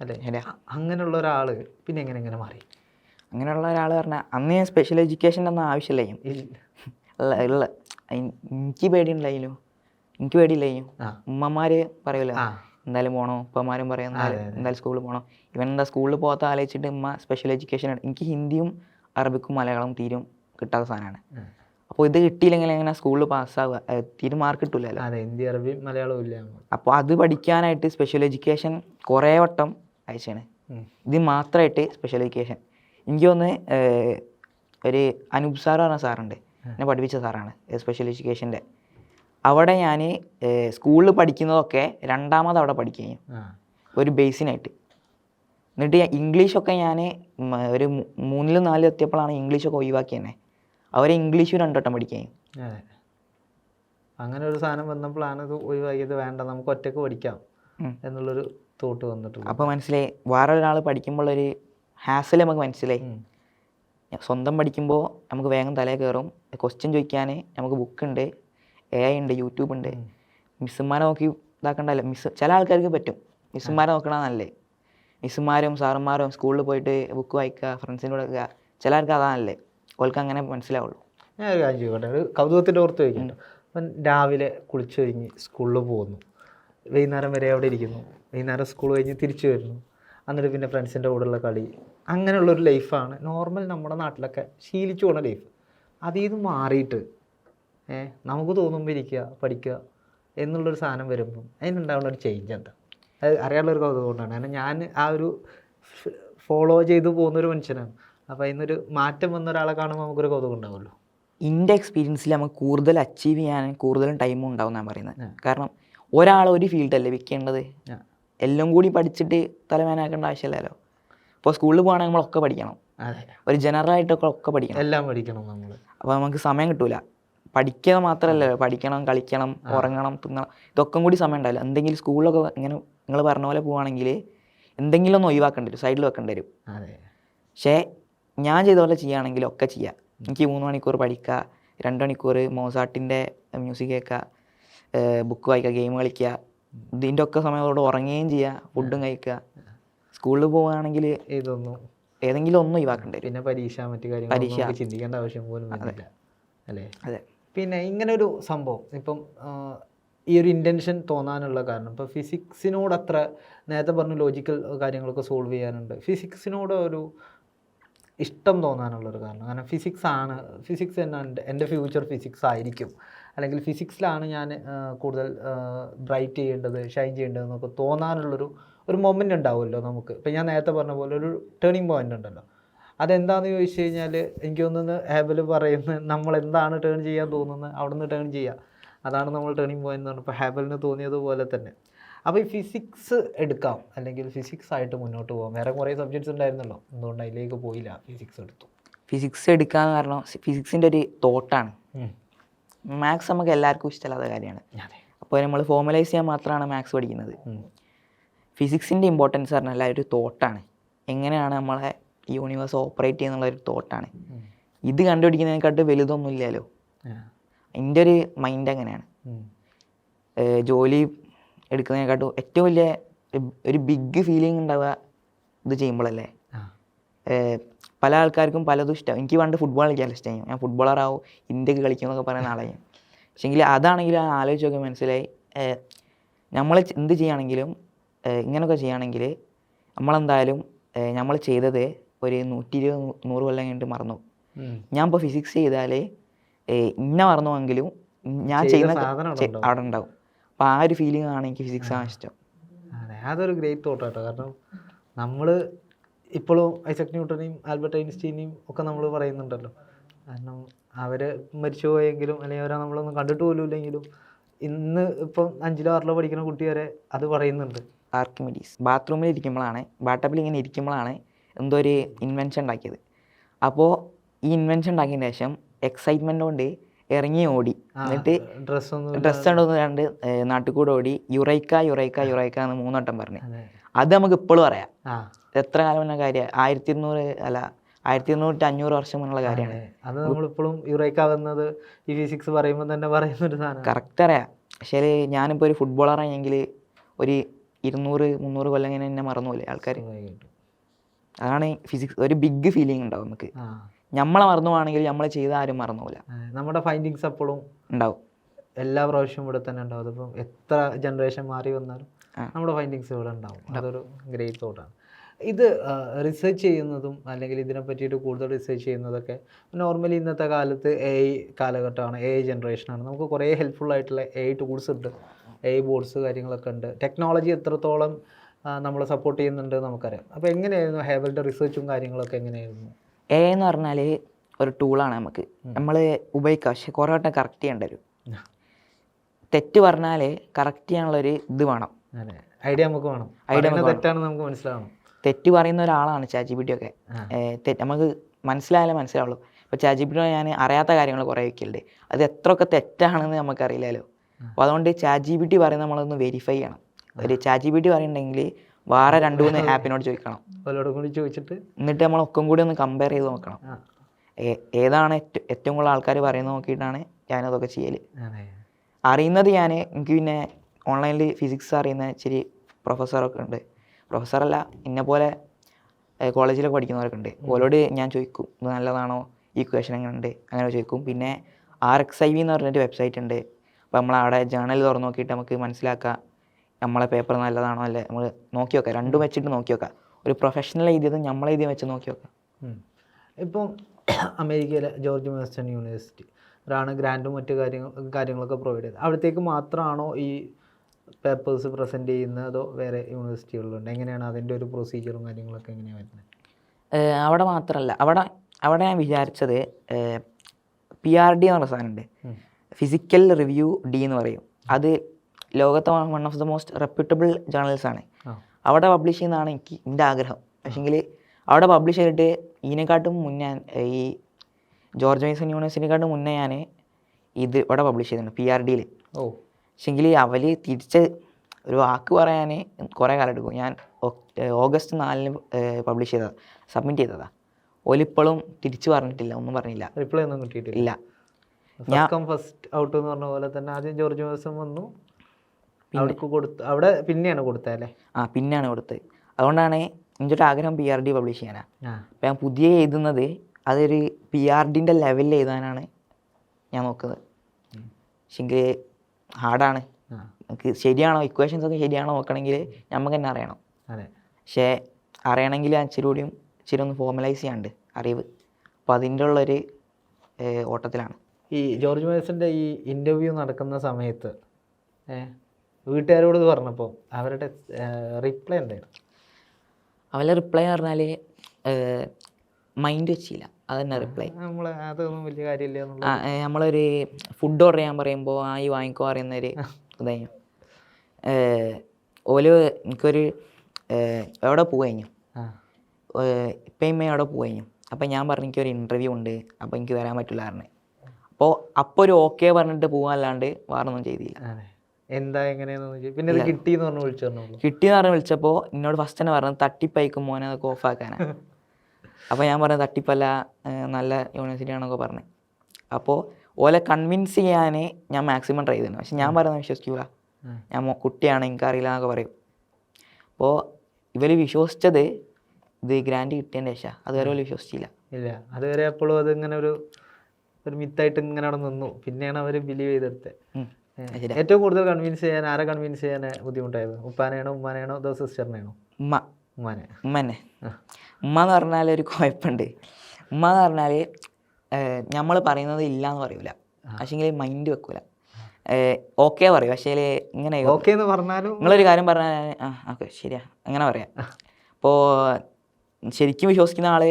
അല്ലേ? അങ്ങനെയുള്ള ഒരാൾ പിന്നെ എങ്ങനെ എങ്ങനെ മാറി? അങ്ങനെയുള്ള ഒരാൾ പറഞ്ഞാൽ അന്ന് ഞാൻ സ്പെഷ്യൽ എഡ്യൂക്കേഷൻ ഒന്നും ആവശ്യമില്ല. ഇല്ല. ഉള്ള ഉള്ള എനിക്ക് പേടിയുണ്ടായില്ലോ എനിക്ക് പേടിയില്ലായിരുന്നു ഉമ്മമാര് ആ. എന്തായാലും പോകണോ ഉപ്പമാരും പറയും എന്തായാലും സ്കൂളിൽ പോകണം ഇവൻ എന്താ സ്കൂളിൽ പോകാത്ത ആലോചിച്ചിട്ട് ഉമ്മ സ്പെഷ്യൽ എഡ്യൂക്കേഷൻ എനിക്ക് ഹിന്ദിയും അറബിക്കും മലയാളവും തീരും കിട്ടാത്ത സാധനമാണ്. അപ്പോൾ ഇത് കിട്ടിയില്ലെങ്കിൽ എങ്ങനെ സ്കൂളിൽ പാസ്സാവുക തീരെ മാർക്ക് കിട്ടൂലല്ലോ. അതെ ഹിന്ദി അറബി മലയാളവും ഇല്ല അപ്പോൾ അത് പഠിക്കാനായിട്ട് സ്പെഷ്യൽ എഡ്യൂക്കേഷൻ കുറേ വട്ടം അയച്ചാണ്. ഇത് മാത്രമായിട്ട് സ്പെഷ്യൽ എഡ്യൂക്കേഷൻ എനിക്ക് തോന്നുന്നു ഏഹ്, ഒരു അനൂപ് സാർ പറഞ്ഞ സാറുണ്ട്. എന്നെ പഠിപ്പിച്ച സാറാണ് സ്പെഷ്യൽ എഡ്യൂക്കേഷന്റെ അവിടെ ഞാൻ സ്കൂളിൽ പഠിക്കുന്നതൊക്കെ രണ്ടാമത് അവിടെ പഠിക്കുകയും ഒരു ബേസിനായിട്ട് എന്നിട്ട് ഞാൻ ഇംഗ്ലീഷൊക്കെ ഞാൻ ഒരു മൂന്നിലും നാലിലും എത്തിയപ്പോഴാണ് ഇംഗ്ലീഷൊക്കെ ഒഴിവാക്കി തന്നെ അവരെ ഇംഗ്ലീഷ് രണ്ടോട്ടം പഠിക്കുകയും അങ്ങനെ ഒരു സാധനം വന്നപ്പോഴാണ് ഇത് ഒഴിവാക്കിയത്. വേണ്ട നമുക്ക് ഒറ്റയ്ക്ക് പഠിക്കാം. എന്നുള്ളൊരു തോട്ട് വന്നിട്ടുള്ളത്. അപ്പോൾ മനസ്സിലായി വേറെ ഒരാൾ പഠിക്കുമ്പോഴൊരു ഹാസൽ നമുക്ക് മനസ്സിലായി. സ്വന്തം പഠിക്കുമ്പോൾ നമുക്ക് വേഗം തലേ കയറും ക്വസ്റ്റ്യൻ ചോദിക്കാൻ നമുക്ക് ബുക്കുണ്ട് എ ഐ ഉണ്ട് യൂട്യൂബ് ഉണ്ട്. മിസ്സുമാരെ നോക്കി ഇതാക്കണ്ടല്ല. മിസ് ചില ആൾക്കാർക്ക് പറ്റും. മിസ്സുമാരെ നോക്കണ നല്ലേ മിസ്സുമാരും സാറന്മാരും സ്കൂളിൽ പോയിട്ട് ബുക്ക് വായിക്കുക ഫ്രണ്ട്സിന്റെ കൂടെ ആൾക്ക് അതാണല്ലേ ഓൾക്ക് അങ്ങനെ മനസ്സിലാവുള്ളൂ. ഞാൻ ഒരു കാര്യം ചോദിക്കട്ടെ? ഒരു കൗതുകത്തിന്റെ ഓർത്ത് ചോദിക്കുന്നുണ്ട് അപ്പം രാവിലെ കുളിച്ചു കഴിഞ്ഞ് സ്കൂളിൽ പോകുന്നു. വൈകുന്നേരം വരെ അവിടെ ഇരിക്കുന്നു. വൈകുന്നേരം സ്കൂൾ കഴിഞ്ഞ് തിരിച്ചു വരുന്നു. എന്നിട്ട് പിന്നെ ഫ്രണ്ട്സിന്റെ കൂടെയുള്ള കളി. അങ്ങനെയുള്ളൊരു ലൈഫാണ്. നോർമൽ നമ്മുടെ നാട്ടിലൊക്കെ ശീലിച്ചു പോണ ലൈഫ്. അതിൽ നിന്ന് മാറിയിട്ട് ഏഹ് നമുക്ക് തോന്നുമ്പോൾ ഇരിക്കുക പഠിക്കുക എന്നുള്ളൊരു സാധനം വരുമ്പം അതിനുണ്ടാവുന്ന ഒരു ചേഞ്ച് എന്താ? അത് അറിയാനുള്ളൊരു കൗതുകം കൊണ്ടാണ്. കാരണം ഞാൻ ആ ഒരു ഫോളോ ചെയ്തു പോകുന്നൊരു മനുഷ്യനാണ്. അപ്പോൾ അതിനൊരു മാറ്റം വന്ന ഒരാളെ കാണുമ്പോൾ നമുക്കൊരു കൗതുകം ഉണ്ടാവുമല്ലോ. എന്റെ എക്സ്പീരിയൻസിൽ നമുക്ക് കൂടുതൽ അച്ചീവ് ചെയ്യാൻ കൂടുതലും ടൈമും ഉണ്ടാവും ഞാൻ പറയുന്നത്. കാരണം ഒരാൾ ഒരു ഫീൽഡല്ലേ വിൽക്കേണ്ടത്. എല്ലാം കൂടി പഠിച്ചിട്ട് തലവേനാക്കേണ്ട ആവശ്യമില്ലല്ലോ. ഇപ്പോൾ സ്കൂളിൽ പോകുകയാണെങ്കിൽ നമ്മളൊക്കെ പഠിക്കണം. അതെ. ഒരു ജനറൽ ആയിട്ടൊക്കെ ഒക്കെ പഠിക്കണം. എല്ലാം പഠിക്കണം നമ്മൾ അപ്പോൾ നമുക്ക് സമയം കിട്ടൂല. പഠിക്കുക മാത്രമല്ലല്ലോ. പഠിക്കണം കളിക്കണം ഉറങ്ങണം തിന്നണം. ഇതൊക്കെ കൂടി സമയം ഉണ്ടാവില്ല. എന്തെങ്കിലും സ്കൂളിലൊക്കെ ഇങ്ങനെ നിങ്ങൾ പറഞ്ഞ പോലെ പോവുകയാണെങ്കിൽ എന്തെങ്കിലും ഒന്ന് ഒഴിവാക്കേണ്ടി വരും. സൈഡിൽ വെക്കേണ്ടി വരും. അതെ. പക്ഷേ ഞാൻ ചെയ്ത പോലെ ചെയ്യുകയാണെങ്കിൽ ഒക്കെ ചെയ്യാം. എനിക്ക് മൂന്ന് മണിക്കൂർ പഠിക്കുക രണ്ട് മണിക്കൂർ മോസാട്ടിന്റെ മ്യൂസിക് കേൾക്കുക ബുക്ക് വായിക്കുക ഗെയിം കളിക്കുക ഇതിന്റെ ഒക്കെ സമയത്തോട് ഉറങ്ങുകയും ചെയ്യുക ഫുഡും കഴിക്കുക. സ്കൂളിൽ പോവുകയാണെങ്കിൽ ഇതൊന്നും. ഏതെങ്കിലും ഒന്നും ഒഴിവാക്കേണ്ടി പിന്നെ പരീക്ഷ മറ്റു കാര്യങ്ങൾ. ചിന്തിക്കേണ്ട ആവശ്യം പോലും വരുന്നില്ല. അല്ലേ? അതെ. പിന്നെ ഇങ്ങനെ ഒരു സംഭവം. ഇപ്പം ഈ ഒരു ഇന്റൻഷൻ തോന്നാനുള്ള കാരണം ഇപ്പോൾ ഫിസിക്സിനോട് അത്ര നേരത്തെ പറഞ്ഞു ലോജിക്കൽ കാര്യങ്ങളൊക്കെ സോൾവ് ചെയ്യാനുണ്ട്. ഫിസിക്സിനോട് ഒരു ഇഷ്ടം തോന്നാനുള്ളൊരു കാരണം. കാരണം ഫിസിക്സ് ആണ് ഫിസിക്സ് എന്റെ എന്റെ ഫ്യൂച്ചർ ഫിസിക്സ് ആയിരിക്കും. അല്ലെങ്കിൽ ഫിസിക്സിലാണ് ഞാൻ കൂടുതൽ ബ്രൈറ്റ് ചെയ്യേണ്ടത് ഷൈൻ ചെയ്യേണ്ടത് എന്നൊക്കെ തോന്നാനുള്ളൊരു ഒരു മൊമെന്റ് ഉണ്ടാവുമല്ലോ നമുക്ക്. ഇപ്പം ഞാൻ നേരത്തെ പറഞ്ഞ പോലെ ഒരു ടേണിംഗ് പോയിന്റ് ഉണ്ടല്ലോ. അതെന്താണെന്ന് ചോദിച്ചു കഴിഞ്ഞാൽ എനിക്ക് തോന്നുന്നു ഹാബിൽ പറയുന്നത് നമ്മൾ എന്താണ് ടേൺ ചെയ്യാൻ തോന്നുന്നത് അവിടെ നിന്ന് ടേൺ ചെയ്യുക അതാണ് നമ്മൾ ടേണിംഗ് പോയിന്റ് എന്ന് പറഞ്ഞപ്പോൾ ഹാബലിന് തോന്നിയതുപോലെ തന്നെ. അപ്പോൾ ഈ ഫിസിക്സ് എടുക്കാം. അല്ലെങ്കിൽ ഫിസിക്സ് ആയിട്ട് മുന്നോട്ട് പോകാം വേറെ കുറേ സബ്ജക്ട്സ് ഉണ്ടായിരുന്നല്ലോ. എന്തുകൊണ്ട് അതിലേക്ക് പോയില്ല? ഫിസിക്സ് എടുത്തു. ഫിസിക്സ് എടുക്കാൻ കാരണം ഫിസിക്സിന്റെ ഒരു തോട്ടാണ് മാത്സ് നമുക്ക് എല്ലാവർക്കും ഇഷ്ടമല്ലാത്ത കാര്യമാണ്. അപ്പോൾ നമ്മൾ ഫോർമലൈസ് ചെയ്യാൻ മാത്രമാണ് മാത്സ് പഠിക്കുന്നത്. ഫിസിക്സിന്റെ ഇമ്പോർട്ടൻസ് പറഞ്ഞാൽ ഒരു തോട്ടാണ് എങ്ങനെയാണ് നമ്മളെ യൂണിവേഴ്സ് ഓപ്പറേറ്റ് ചെയ്യുന്നുള്ള ഒരു തോട്ടാണ് ഇത് കണ്ടുപിടിക്കുന്നതിനെക്കാട്ട് വലുതൊന്നും ഇല്ലല്ലോ. എന്റെ ഒരു മൈൻഡ് അങ്ങനെയാണ്. ജോലി എടുക്കുന്നതിനെക്കാട്ടും ഏറ്റവും വലിയ ഒരു- ബിഗ് ഫീലിംഗ് ഉണ്ടാവുക ഇത് ചെയ്യുമ്പോഴല്ലേ? പല ആൾക്കാർക്കും പലതും ഇഷ്ടം. എനിക്ക് പണ്ട് ഫുട്ബോൾ കളിക്കാൻ ഇഷ്ടമായി ഞാൻ ഫുട്ബോളറാവും ഇന്ത്യയ്ക്ക് കളിക്കും എന്നൊക്കെ പറയുന്ന ആളായി പക്ഷേങ്കിൽ അതാണെങ്കിൽ ആലോചിച്ച് നോക്കി മനസ്സിലായി നമ്മൾ എന്ത് ചെയ്യുകയാണെങ്കിലും ഇങ്ങനെയൊക്കെ ചെയ്യുകയാണെങ്കിൽ നമ്മളെന്തായാലും നമ്മൾ ചെയ്തത് ഒരു നൂറ്റി ഇരുപത് നൂറ് കൊല്ലം കഴിഞ്ഞിട്ട് മറന്നു. ഞാൻ ഇപ്പോൾ ഫിസിക്സ് ചെയ്താൽ ഇന്ന മറന്നുവെങ്കിലും ഞാൻ ചെയ്യുന്ന അവിടെ ഉണ്ടാവും. അപ്പോൾ ആ ഒരു ഫീലിംഗ് ആണ് എനിക്ക് ഫിസിക്സ് ആണ് ഇഷ്ടം. അതൊരു ഗ്രേറ്റ് തോട്ട് കേട്ടോ കാരണം നമ്മൾ ഇപ്പോഴും ഐസക് ന്യൂട്ടനെയും ആൽബർട്ട് ഐൻസ്റ്റീനെയും ഒക്കെ നമ്മൾ പറയുന്നുണ്ടല്ലോ. കാരണം അവർ മരിച്ചു പോയെങ്കിലും അല്ലെങ്കിൽ അവരെ നമ്മളൊന്നും കണ്ടിട്ട് പോലും ഇല്ലെങ്കിലും ഇന്ന് ഇപ്പം അഞ്ചിലോ ആറിലോ പഠിക്കുന്ന കുട്ടി വരെ അത് പറയുന്നുണ്ട്. ആർക്കിമിഡീസ്. ബാത്റൂമിൽ ഇരിക്കുമ്പോഴാണ് ബാട്ടപ്പിൽ ഇങ്ങനെ ഇരിക്കുമ്പോഴാണ് എന്തോ ഒരു ഇൻവെൻഷൻ ഉണ്ടാക്കിയത്. അപ്പോൾ ഈ ഇൻവെൻഷൻ ഉണ്ടാക്കിയതിന് ശേഷം എക്സൈറ്റ്മെന്റ് കൊണ്ട് ഇറങ്ങി ഓടി. എന്നിട്ട് ഡ്രസ്സ് ഡ്രസ്സ് ഉണ്ടോന്ന് കണ്ട് നാട്ടിൽ കൂടെ ഓടി. യുറൈക്ക യുറൈക്ക യുറൈക്ക എന്ന് മൂന്നോട്ടം പറഞ്ഞു. അതെ നമുക്ക് ഇപ്പോഴും അറിയാം. എത്ര കാലം മുന്നേ കാര്യം? ആയിരത്തി ഇരുന്നൂറ് അല്ല ആയിരത്തി ഇരുന്നൂറ്റി അഞ്ഞൂറ് വർഷം മുന്നുള്ള കാര്യമാണ്. അതെ. നമ്മളിപ്പോഴും യുറേക്കാവുന്നത് ഈ ഫിസിക്സ് പറയുമ്പോൾ തന്നെ പറയുന്ന ഒരു സാധനം കറക്റ്റ് അറിയാം. പക്ഷേ ഞാനിപ്പോൾ ഒരു ഫുട്ബോളർ ആയെങ്കിൽ ഒരു ഇരുന്നൂറ് മുന്നൂറ് കൊല്ലം ഇങ്ങനെ എന്നെ മറന്നുപോലെ ആൾക്കാർ അതാണ് ഫിസിക്സ് ഒരു ബിഗ് ഫീലിംഗ് ഉണ്ടാവും നമുക്ക്. നമ്മളെ മറന്നു പോവാണെങ്കിൽ നമ്മൾ ചെയ്ത ആരും മറന്നുപോല. നമ്മുടെ ഫൈൻഡിങ്സ് അപ്പോഴും ഉണ്ടാവും. എല്ലാ പ്രാവശ്യവും ഇവിടെ തന്നെ ഉണ്ടാവും. അതിപ്പം എത്ര ജനറേഷൻ മാറി വന്നാലും. നമ്മുടെ ഫൈൻഡിങ്സ് ഇവിടെ ഉണ്ടാവും. അതൊരു ഗ്രേറ്റ് തോട്ടാണ് ഇത് റിസർച്ച് ചെയ്യുന്നതും അല്ലെങ്കിൽ ഇതിനെ പറ്റിയിട്ട് കൂടുതൽ റിസർച്ച് ചെയ്യുന്നതൊക്കെ നോർമലി ഇന്നത്തെ കാലത്ത് എ ഐ കാലഘട്ടമാണ് എ ഐ ജനറേഷനാണ് നമുക്ക് കുറേ ഹെൽപ്ഫുൾ ആയിട്ടുള്ള എ ഐ ടൂൾസ് ഉണ്ട്. എ ഐ ബോർഡ്സ് കാര്യങ്ങളൊക്കെ ഉണ്ട്. ടെക്നോളജി എത്രത്തോളം നമ്മൾ സപ്പോർട്ട് ചെയ്യുന്നുണ്ട് നമുക്കറിയാം. അപ്പോൾ എങ്ങനെയായിരുന്നു ഹേബലിന്റെ റിസർച്ചും കാര്യങ്ങളൊക്കെ എങ്ങനെയായിരുന്നു? എ എന്ന് പറഞ്ഞാൽ ഒരു ടൂളാണ് നമുക്ക്. നമ്മൾ ഉപയോഗിക്കുക പക്ഷെ കുറേ വട്ടം കറക്റ്റ് ചെയ്യേണ്ടി വരും. തെറ്റ് പറഞ്ഞാൽ കറക്റ്റ് ചെയ്യാനുള്ളൊരു ഇത് വേണം. ഐഡിയ നമുക്ക് വേണം. ഐഡിയ തെറ്റാണെന്ന് നമുക്ക് മനസ്സിലാവണം. തെറ്റ് പറയുന്ന ഒരാളാണ് ചാറ്റ് ജി പി ടി ഒക്കെ നമുക്ക് മനസ്സിലായാലേ മനസ്സിലാവുള്ളൂ. ഇപ്പോൾ ചാറ്റ് ജി പി ടി ഞാൻ അറിയാത്ത കാര്യങ്ങൾ കുറേ വയ്ക്കലുണ്ട് അത് എത്രയൊക്കെ തെറ്റാണെന്ന് നമുക്കറിയില്ലല്ലോ. അപ്പോൾ അതുകൊണ്ട് ചാറ്റ് ജി പി ടി പറയുന്നത് നമ്മളൊന്ന് വെരിഫൈ ചെയ്യണം. ഒരു ചാറ്റ് ജി പി ടി പറയുന്നുണ്ടെങ്കിൽ വേറെ രണ്ട് മൂന്ന് ആപ്പിനോട് ചോദിക്കണം. കൂടി ചോദിച്ചിട്ട് എന്നിട്ട് നമ്മൾ ഒക്കെ കൂടി ഒന്ന് കമ്പയർ ചെയ്ത് നോക്കണം. ഏതാണ് ഏറ്റവും കൂടുതൽ ആൾക്കാർ പറയുന്നത് നോക്കിയിട്ടാണ് ഞാനതൊക്കെ ചെയ്യൽ അറിയുന്നത് ഞാൻ എനിക്ക് പിന്നെ ഓൺലൈനിൽ ഫിസിക്സ് അറിയുന്ന ഇച്ചിരി പ്രൊഫസറൊക്കെ ഉണ്ട്. പ്രൊഫസറല്ല എന്നെ പോലെ കോളേജിലൊക്കെ പഠിക്കുന്നവരൊക്കെ ഉണ്ട് ഓരോട് ഞാൻ ചോദിക്കും ഇത് നല്ലതാണോ? ഈ ക്വസ്റ്റൻ എങ്ങനെ ഉണ്ട് അങ്ങനെ ചോദിക്കും. പിന്നെ ആർ എക്സ് ഐ വി എന്ന് പറഞ്ഞിട്ട് വെബ്സൈറ്റ് ഉണ്ട്. അപ്പോൾ നമ്മൾ അവിടെ ജേണൽ തുറന്ന് നോക്കിയിട്ട് നമുക്ക് മനസ്സിലാക്കാം നമ്മളെ പേപ്പർ നല്ലതാണോ? അല്ലേ? നമ്മൾ നോക്കി നോക്കാം രണ്ടും വെച്ചിട്ട് നോക്കി നോക്കാം ഒരു പ്രൊഫഷണൽ എഴുതിയതും നമ്മളെ എഴുതിയും വെച്ച് നോക്കി നോക്കാം. ഇപ്പം അമേരിക്കയിലെ ജോർജ് വെസ്റ്റേൺ യൂണിവേഴ്സിറ്റി അതാണ് ഗ്രാൻഡും മറ്റു കാര്യങ്ങൾ കാര്യങ്ങളൊക്കെ പ്രൊവൈഡ് ചെയ്തത്. അവിടത്തേക്ക് മാത്രമാണോ ഈ പേപ്പേഴ്സ് പ്രസന്റ് ചെയ്യുന്ന അതോ വേറെ യൂണിവേഴ്സിറ്റികളിലുണ്ട് എങ്ങനെയാണ് അതിന്റെ ഒരു പ്രൊസീജിയറും കാര്യങ്ങളൊക്കെ എങ്ങനെയാണ് വരുന്നത്? അവിടെ മാത്രമല്ല അവിടെ അവിടെ ഞാൻ വിചാരിച്ചത് പി ആർ ഡി എന്ന് പറഞ്ഞ സാധനമുണ്ട് ഫിസിക്കൽ റിവ്യൂ ഡി എന്ന് പറയും. അത് ലോകത്തെ one of the most reputable journals ആണ്. അവിടെ പബ്ലിഷ് ചെയ്യുന്നതാണ് എനിക്ക് എന്റെ ആഗ്രഹം. പക്ഷേങ്കിൽ അവിടെ പബ്ലിഷ് ചെയ്തിട്ട് ഇതിനെക്കാട്ടും മുന്നേ ഞാൻ ഈ ജോർജ് മൈസൺ യൂണിവേഴ്സിറ്റിനെക്കാട്ടും മുന്നേ ഞാൻ ഇത് ഇവിടെ പബ്ലിഷ് ചെയ്തിട്ടുണ്ട് പി ആർ ഡിയിൽ ഓ. പക്ഷെങ്കിൽ അവൽ തിരിച്ച് ഒരു വാക്ക് പറയാൻ കുറേ കാലം എടുക്കും. ഞാൻ ഓഗസ്റ്റ് നാലിന് പബ്ലിഷ് ചെയ്തതാണ് സബ്മിറ്റ് ചെയ്തതാണ് ഓലിപ്പോഴും തിരിച്ചു പറഞ്ഞിട്ടില്ല ഒന്നും പറഞ്ഞില്ല. റിപ്ലൈ ഒന്നും കിട്ടിയിട്ടില്ല. ഇല്ല. ഫസ്റ്റ് ഔട്ട് എന്ന് പറഞ്ഞ പോലെ തന്നെ ആദ്യം ജോർജ് മോസം വന്നു. അവർക്ക് കൊടുത്ത് അവിടെ പിന്നെയാണ് കൊടുത്തത് അല്ലേ ആ പിന്നെയാണ് കൊടുത്തത്. അതുകൊണ്ടാണ് എന്റെ ഒരു ആഗ്രഹം പി ആർ ഡി പബ്ലിഷ് ചെയ്യാനാണ് അപ്പം ഞാൻ പുതിയ എഴുതുന്നത് അതൊരു പി ആർ ഡിന്റെ ലെവലിൽ എഴുതാനാണ് ഞാൻ നോക്കുന്നത്. പക്ഷെങ്കിൽ ഹാർഡാണ്. നമുക്ക് ശരിയാണോ? ഇക്വേഷൻസ് ഒക്കെ ശരിയാണോ നോക്കണമെങ്കിൽ നമുക്ക് തന്നെ അറിയണം. അതെ. പക്ഷേ അറിയണമെങ്കിൽ ഇച്ചിരി കൂടിയും ഇച്ചിരി ഒന്ന് ഫോർമലൈസ് ചെയ്യാണ്ട് അറിവ്. അപ്പോൾ അതിന്റെ ഉള്ളൊരു ഓട്ടത്തിലാണ്. ഈ ജോർജ് മേഴ്സിന്റെ ഈ ഇന്റർവ്യൂ നടക്കുന്ന സമയത്ത് വീട്ടുകാരോട് പറഞ്ഞപ്പോൾ അവരുടെ റിപ്ലൈ എന്തായിരുന്നു? അവരുടെ റിപ്ലൈ എന്ന് പറഞ്ഞാൽ മൈൻഡ് വെച്ചില്ല. അതന്നെ റിപ്ലൈ. നമ്മൾ അതൊന്നും വലിയ കാര്യമില്ല നമ്മളൊരു ഫുഡ് ഓർഡർ ചെയ്യാൻ പറയുമ്പോൾ ആ ഈ വാങ്ങിക്കോ പറയുന്നൊരു ഇതായി ഓൽ എനിക്കൊരു എവിടെ പോകഴിഞ്ഞു ഇപ്പം എവിടെ പോവുകഴിഞ്ഞു അപ്പം ഞാൻ പറഞ്ഞു എനിക്കൊരു ഇന്റർവ്യൂ ഉണ്ട് അപ്പം എനിക്ക് വരാൻ പറ്റില്ല പറഞ്ഞു. അപ്പോൾ അപ്പോൾ ഒരു ഓക്കെ പറഞ്ഞിട്ട് പോകാനല്ലാണ്ട് വേറൊന്നും ചെയ്തില്ല. എന്താ എങ്ങനെയാണെന്ന് വെച്ചാൽ പിന്നെ ഇത് കിട്ടിയെന്ന് പറഞ്ഞു വിളിച്ചു പറഞ്ഞോളൂ കിട്ടിയെന്ന് പറഞ്ഞ് വിളിച്ചപ്പോൾ എന്നോട് ഫസ്റ്റ് തന്നെ പറഞ്ഞു തട്ടിപ്പയക്കും മോനെ അതൊക്കെ ഓഫാക്കാനാണ് അപ്പോൾ ഞാൻ പറഞ്ഞത് തട്ടിപ്പല്ല നല്ല യൂണിവേഴ്സിറ്റി ആണെന്നൊക്കെ പറഞ്ഞു. അപ്പോൾ ഓലെ കൺവിൻസ് ചെയ്യാൻ ഞാൻ മാക്സിമം ട്രൈ ചെയ്തിരുന്നു. പക്ഷെ ഞാൻ പറയുന്നത് വിശ്വസിക്കൂല. ഞാൻ കുട്ടിയാണ് എനിക്കറിയില്ല എന്നൊക്കെ പറയും. അപ്പോൾ ഇവർ വിശ്വസിച്ചത് ഇത് ഗ്രാൻഡ് കിട്ടിയതിന്റെ ശേഷം. അതുവരെ പോലും വിശ്വസിച്ചില്ല. ഇല്ല. അതുവരെ എപ്പോഴും അത് ഇങ്ങനെ ഒരു ഒരു മിത്തായിട്ട് ഇങ്ങനെ അവിടെ നിന്നു. പിന്നെയാണ് അവർ ബിലീവ് ചെയ്തെടുത്തത്. ഏറ്റവും കൂടുതൽ കൺവിൻസ് ചെയ്യാൻ ആരെ കൺവിൻസ് ചെയ്യാൻ ബുദ്ധിമുട്ടായത്? ഉപ്പാനെയാണോ ഉമ്മാനെയാണോ അതോ സിസ്റ്ററിനെയാണോ ഉമ്മ. ഉമ്മാനെ. ഉമ്മ എന്ന് പറഞ്ഞാൽ ഒരു കുഴപ്പമുണ്ട് ഉമ്മ എന്ന് പറഞ്ഞാൽ നമ്മൾ പറയുന്നത് ഇല്ല എന്ന് പറയൂല പക്ഷേങ്കിൽ മൈൻഡ് വെക്കൂല. ഓക്കെ പറയും. പക്ഷേ ഇങ്ങനെ ഓക്കെ എന്ന് പറഞ്ഞാലും നിങ്ങളൊരു കാര്യം പറഞ്ഞാൽ ആ ഓക്കെ ശരിയാ. അങ്ങനെ പറയാം. അപ്പോൾ ശരിക്കും വിശ്വസിക്കുന്ന ആൾ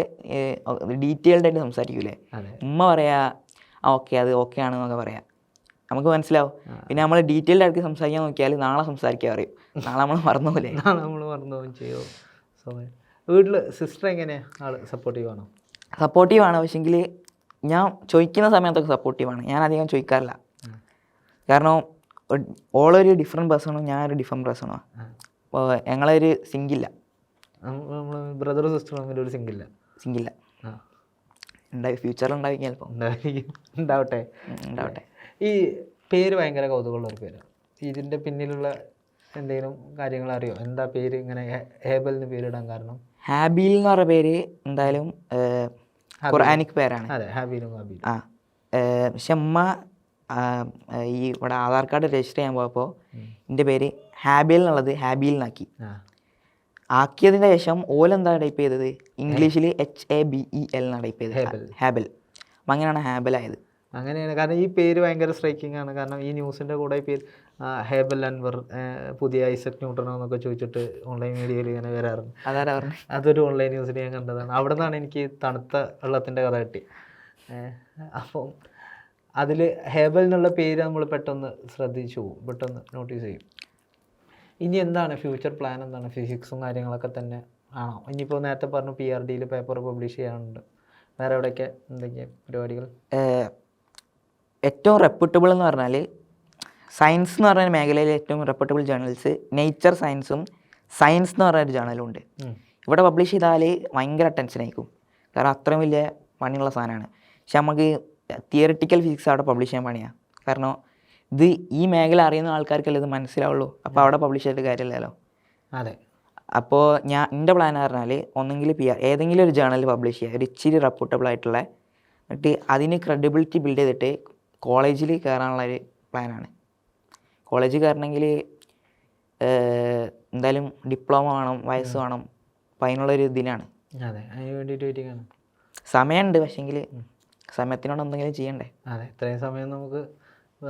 ഡീറ്റെയിൽഡ് ആയിട്ട് സംസാരിക്കൂലേ? ഉമ്മ പറയാ ആ ഓക്കെ അത് ഓക്കെ ആണെന്നൊക്കെ പറയാം. നമുക്ക് മനസ്സിലാവും. പിന്നെ നമ്മൾ ഡീറ്റെയിൽഡ് ആയിട്ട് സംസാരിക്കാൻ നോക്കിയാൽ നാളെ സംസാരിക്കാൻ അറിയും നാളെ നമ്മൾ മറന്നു പോലെ നാളെ നമ്മൾ മറന്നു പോകും ചെയ്യോ. സ്വാഭാവികം വീട്ടിൽ സിസ്റ്റർ എങ്ങനെയാണ് ആൾ സപ്പോർട്ടീവ് ആണോ? സപ്പോർട്ടീവ് ആണ്. പക്ഷെങ്കിൽ ഞാൻ ചോദിക്കുന്ന സമയത്തൊക്കെ സപ്പോർട്ടീവ് ആണ്. ഞാൻ അധികം ചോദിക്കാറില്ല. കാരണം ഓളൊരു ഡിഫറെന്റ് പേഴ്സണും ഞാനൊരു ഡിഫറെന്റ് പേഴ്സണും ആ. അപ്പോൾ ഞങ്ങളൊരു സിങ്കില്ല നമ്മൾ ബ്രദറും സിസ്റ്ററും തമ്മിൽ ഒരു സിങ്കില്ല സിങ്കില്ല ഉണ്ടായി ഫ്യൂച്ചറിൽ ഉണ്ടാവും ചിലപ്പോൾ ഉണ്ടായിരിക്കും. ഉണ്ടാവട്ടെ. ഉണ്ടാവട്ടെ. ഈ പേര് ഭയങ്കര കൗതുകമുള്ള ഒരു പേരാണ് ഇതിന്റെ പിന്നിലുള്ള എന്തെങ്കിലും കാര്യങ്ങൾ അറിയോ? എന്താ പേര് ഇങ്ങനെ ഹേബലിന് ഹേബൽ എന്ന് പേരിടാൻ കാരണം? ഹാബിൽ എന്ന് പറഞ്ഞ പേര് എന്തായാലും ഖുർആാനിക് പേരാണ്. അതെ ഹാബിലും ഹാബിലും. ആ പക്ഷെ അമ്മ ഈ ഇവിടെ ആധാർ കാർഡ് രജിസ്റ്റർ ചെയ്യാൻ പോയപ്പോൾ എന്റെ പേര് ഹാബിൽ എന്നുള്ളത് ഹാബിൽ എന്നാക്കി. ആക്കിയതിന്റെ ശേഷം ഓലെന്താ ടൈപ്പ് ചെയ്തത്? ഇംഗ്ലീഷിൽ H A B E L എന്നാണ് ടൈപ്പ് ചെയ്തത്. ഹേബൽ. ഹാബൽ. അപ്പം അങ്ങനെയാണ് ഹാബൽ ആയത് അങ്ങനെയാണ്. കാരണം ഈ പേര് ഭയങ്കര സ്ട്രൈക്കിംഗ് ആണ്. കാരണം ഈ ന്യൂസിന്റെ കൂടെ ഈ പേര് ഹേബൽ അൻവർ പുതിയ ഐസക് ന്യൂട്ടണോ എന്നൊക്കെ ചോദിച്ചിട്ട് ഓൺലൈൻ മീഡിയയിൽ ഇങ്ങനെ വരാറുണ്ട്. അതാരാ പറഞ്ഞു അതൊരു ഓൺലൈൻ ന്യൂസിൽ ഞാൻ കണ്ടതാണ്. അവിടെ നിന്നാണ് എനിക്ക് തണുത്ത വെള്ളത്തിന്റെ കഥ കിട്ടി. അപ്പം അതിൽ ഹേബൽ എന്നുള്ള പേര് നമ്മൾ പെട്ടെന്ന് ശ്രദ്ധിച്ചു പോകും പെട്ടെന്ന് നോട്ടീസ് ചെയ്യും. ഇനി എന്താണ്? ഫ്യൂച്ചർ പ്ലാൻ എന്താണ്? ഫിസിക്സും കാര്യങ്ങളൊക്കെ തന്നെ ആണോ? ഇനിയിപ്പോൾ നേരത്തെ പറഞ്ഞു പി ആർ ഡിയിൽ പേപ്പർ പബ്ലിഷ് ചെയ്യാനുണ്ട്. വേറെ എവിടെയൊക്കെ? എന്തൊക്കെയാണ് പരിപാടികൾ? ഏറ്റവും റെപ്യൂട്ടബിൾ എന്ന് പറഞ്ഞാൽ സയൻസ് എന്ന് പറയുന്ന മേഖലയിലെ ഏറ്റവും റെപ്യൂട്ടബിൾ ജേർണൽസ് നേച്ചർ സയൻസും സയൻസ് എന്ന് പറയുന്ന ഒരു ജേർണലും ഉണ്ട്. ഇവിടെ പബ്ലിഷ് ചെയ്താൽ ഭയങ്കര ടെൻഷൻ ആയിരിക്കും. കാരണം അത്രയും വലിയ പണിയുള്ള സാധനമാണ്. പക്ഷെ നമുക്ക് തിയറിറ്റിക്കൽ ഫിസിക്സ് അവിടെ പബ്ലിഷ് ചെയ്യാൻ പണിയാണ് കാരണം ഇത് ഈ മേഖല അറിയുന്ന ആൾക്കാർക്കല്ലേ ഇത് മനസ്സിലാവുള്ളൂ. അപ്പോൾ അവിടെ പബ്ലിഷ് ചെയ്തിട്ട് കാര്യമില്ലല്ലോ. അതെ. അപ്പോൾ ഞാൻ എന്റെ പ്ലാൻ പറഞ്ഞാൽ ഒന്നെങ്കിൽ പി ആർ ഏതെങ്കിലും ഒരു ജേർണൽ പബ്ലിഷ് ചെയ്യുക ഒരു ഇച്ചിരി റെപ്യൂട്ടബിൾ ആയിട്ടുള്ള എന്നിട്ട് അതിന് ക്രെഡിബിലിറ്റി ബിൽഡ് ചെയ്തിട്ട് കോളേജിൽ കയറാനുള്ള ഒരു പ്ലാനാണ്. കോളേജ് കയറണമെങ്കിൽ എന്തായാലും ഡിപ്ലോമ വേണം വയസ്സ് വേണം അപ്പം അതിനുള്ളൊരു ഇതിനാണ്. അതെ അതിന് വേണ്ടിയിട്ട് സമയമുണ്ട് പക്ഷേങ്കിൽ സമയത്തിനോട് എന്തെങ്കിലും ചെയ്യണ്ടേ? അതെ ഇത്രയും സമയം നമുക്ക്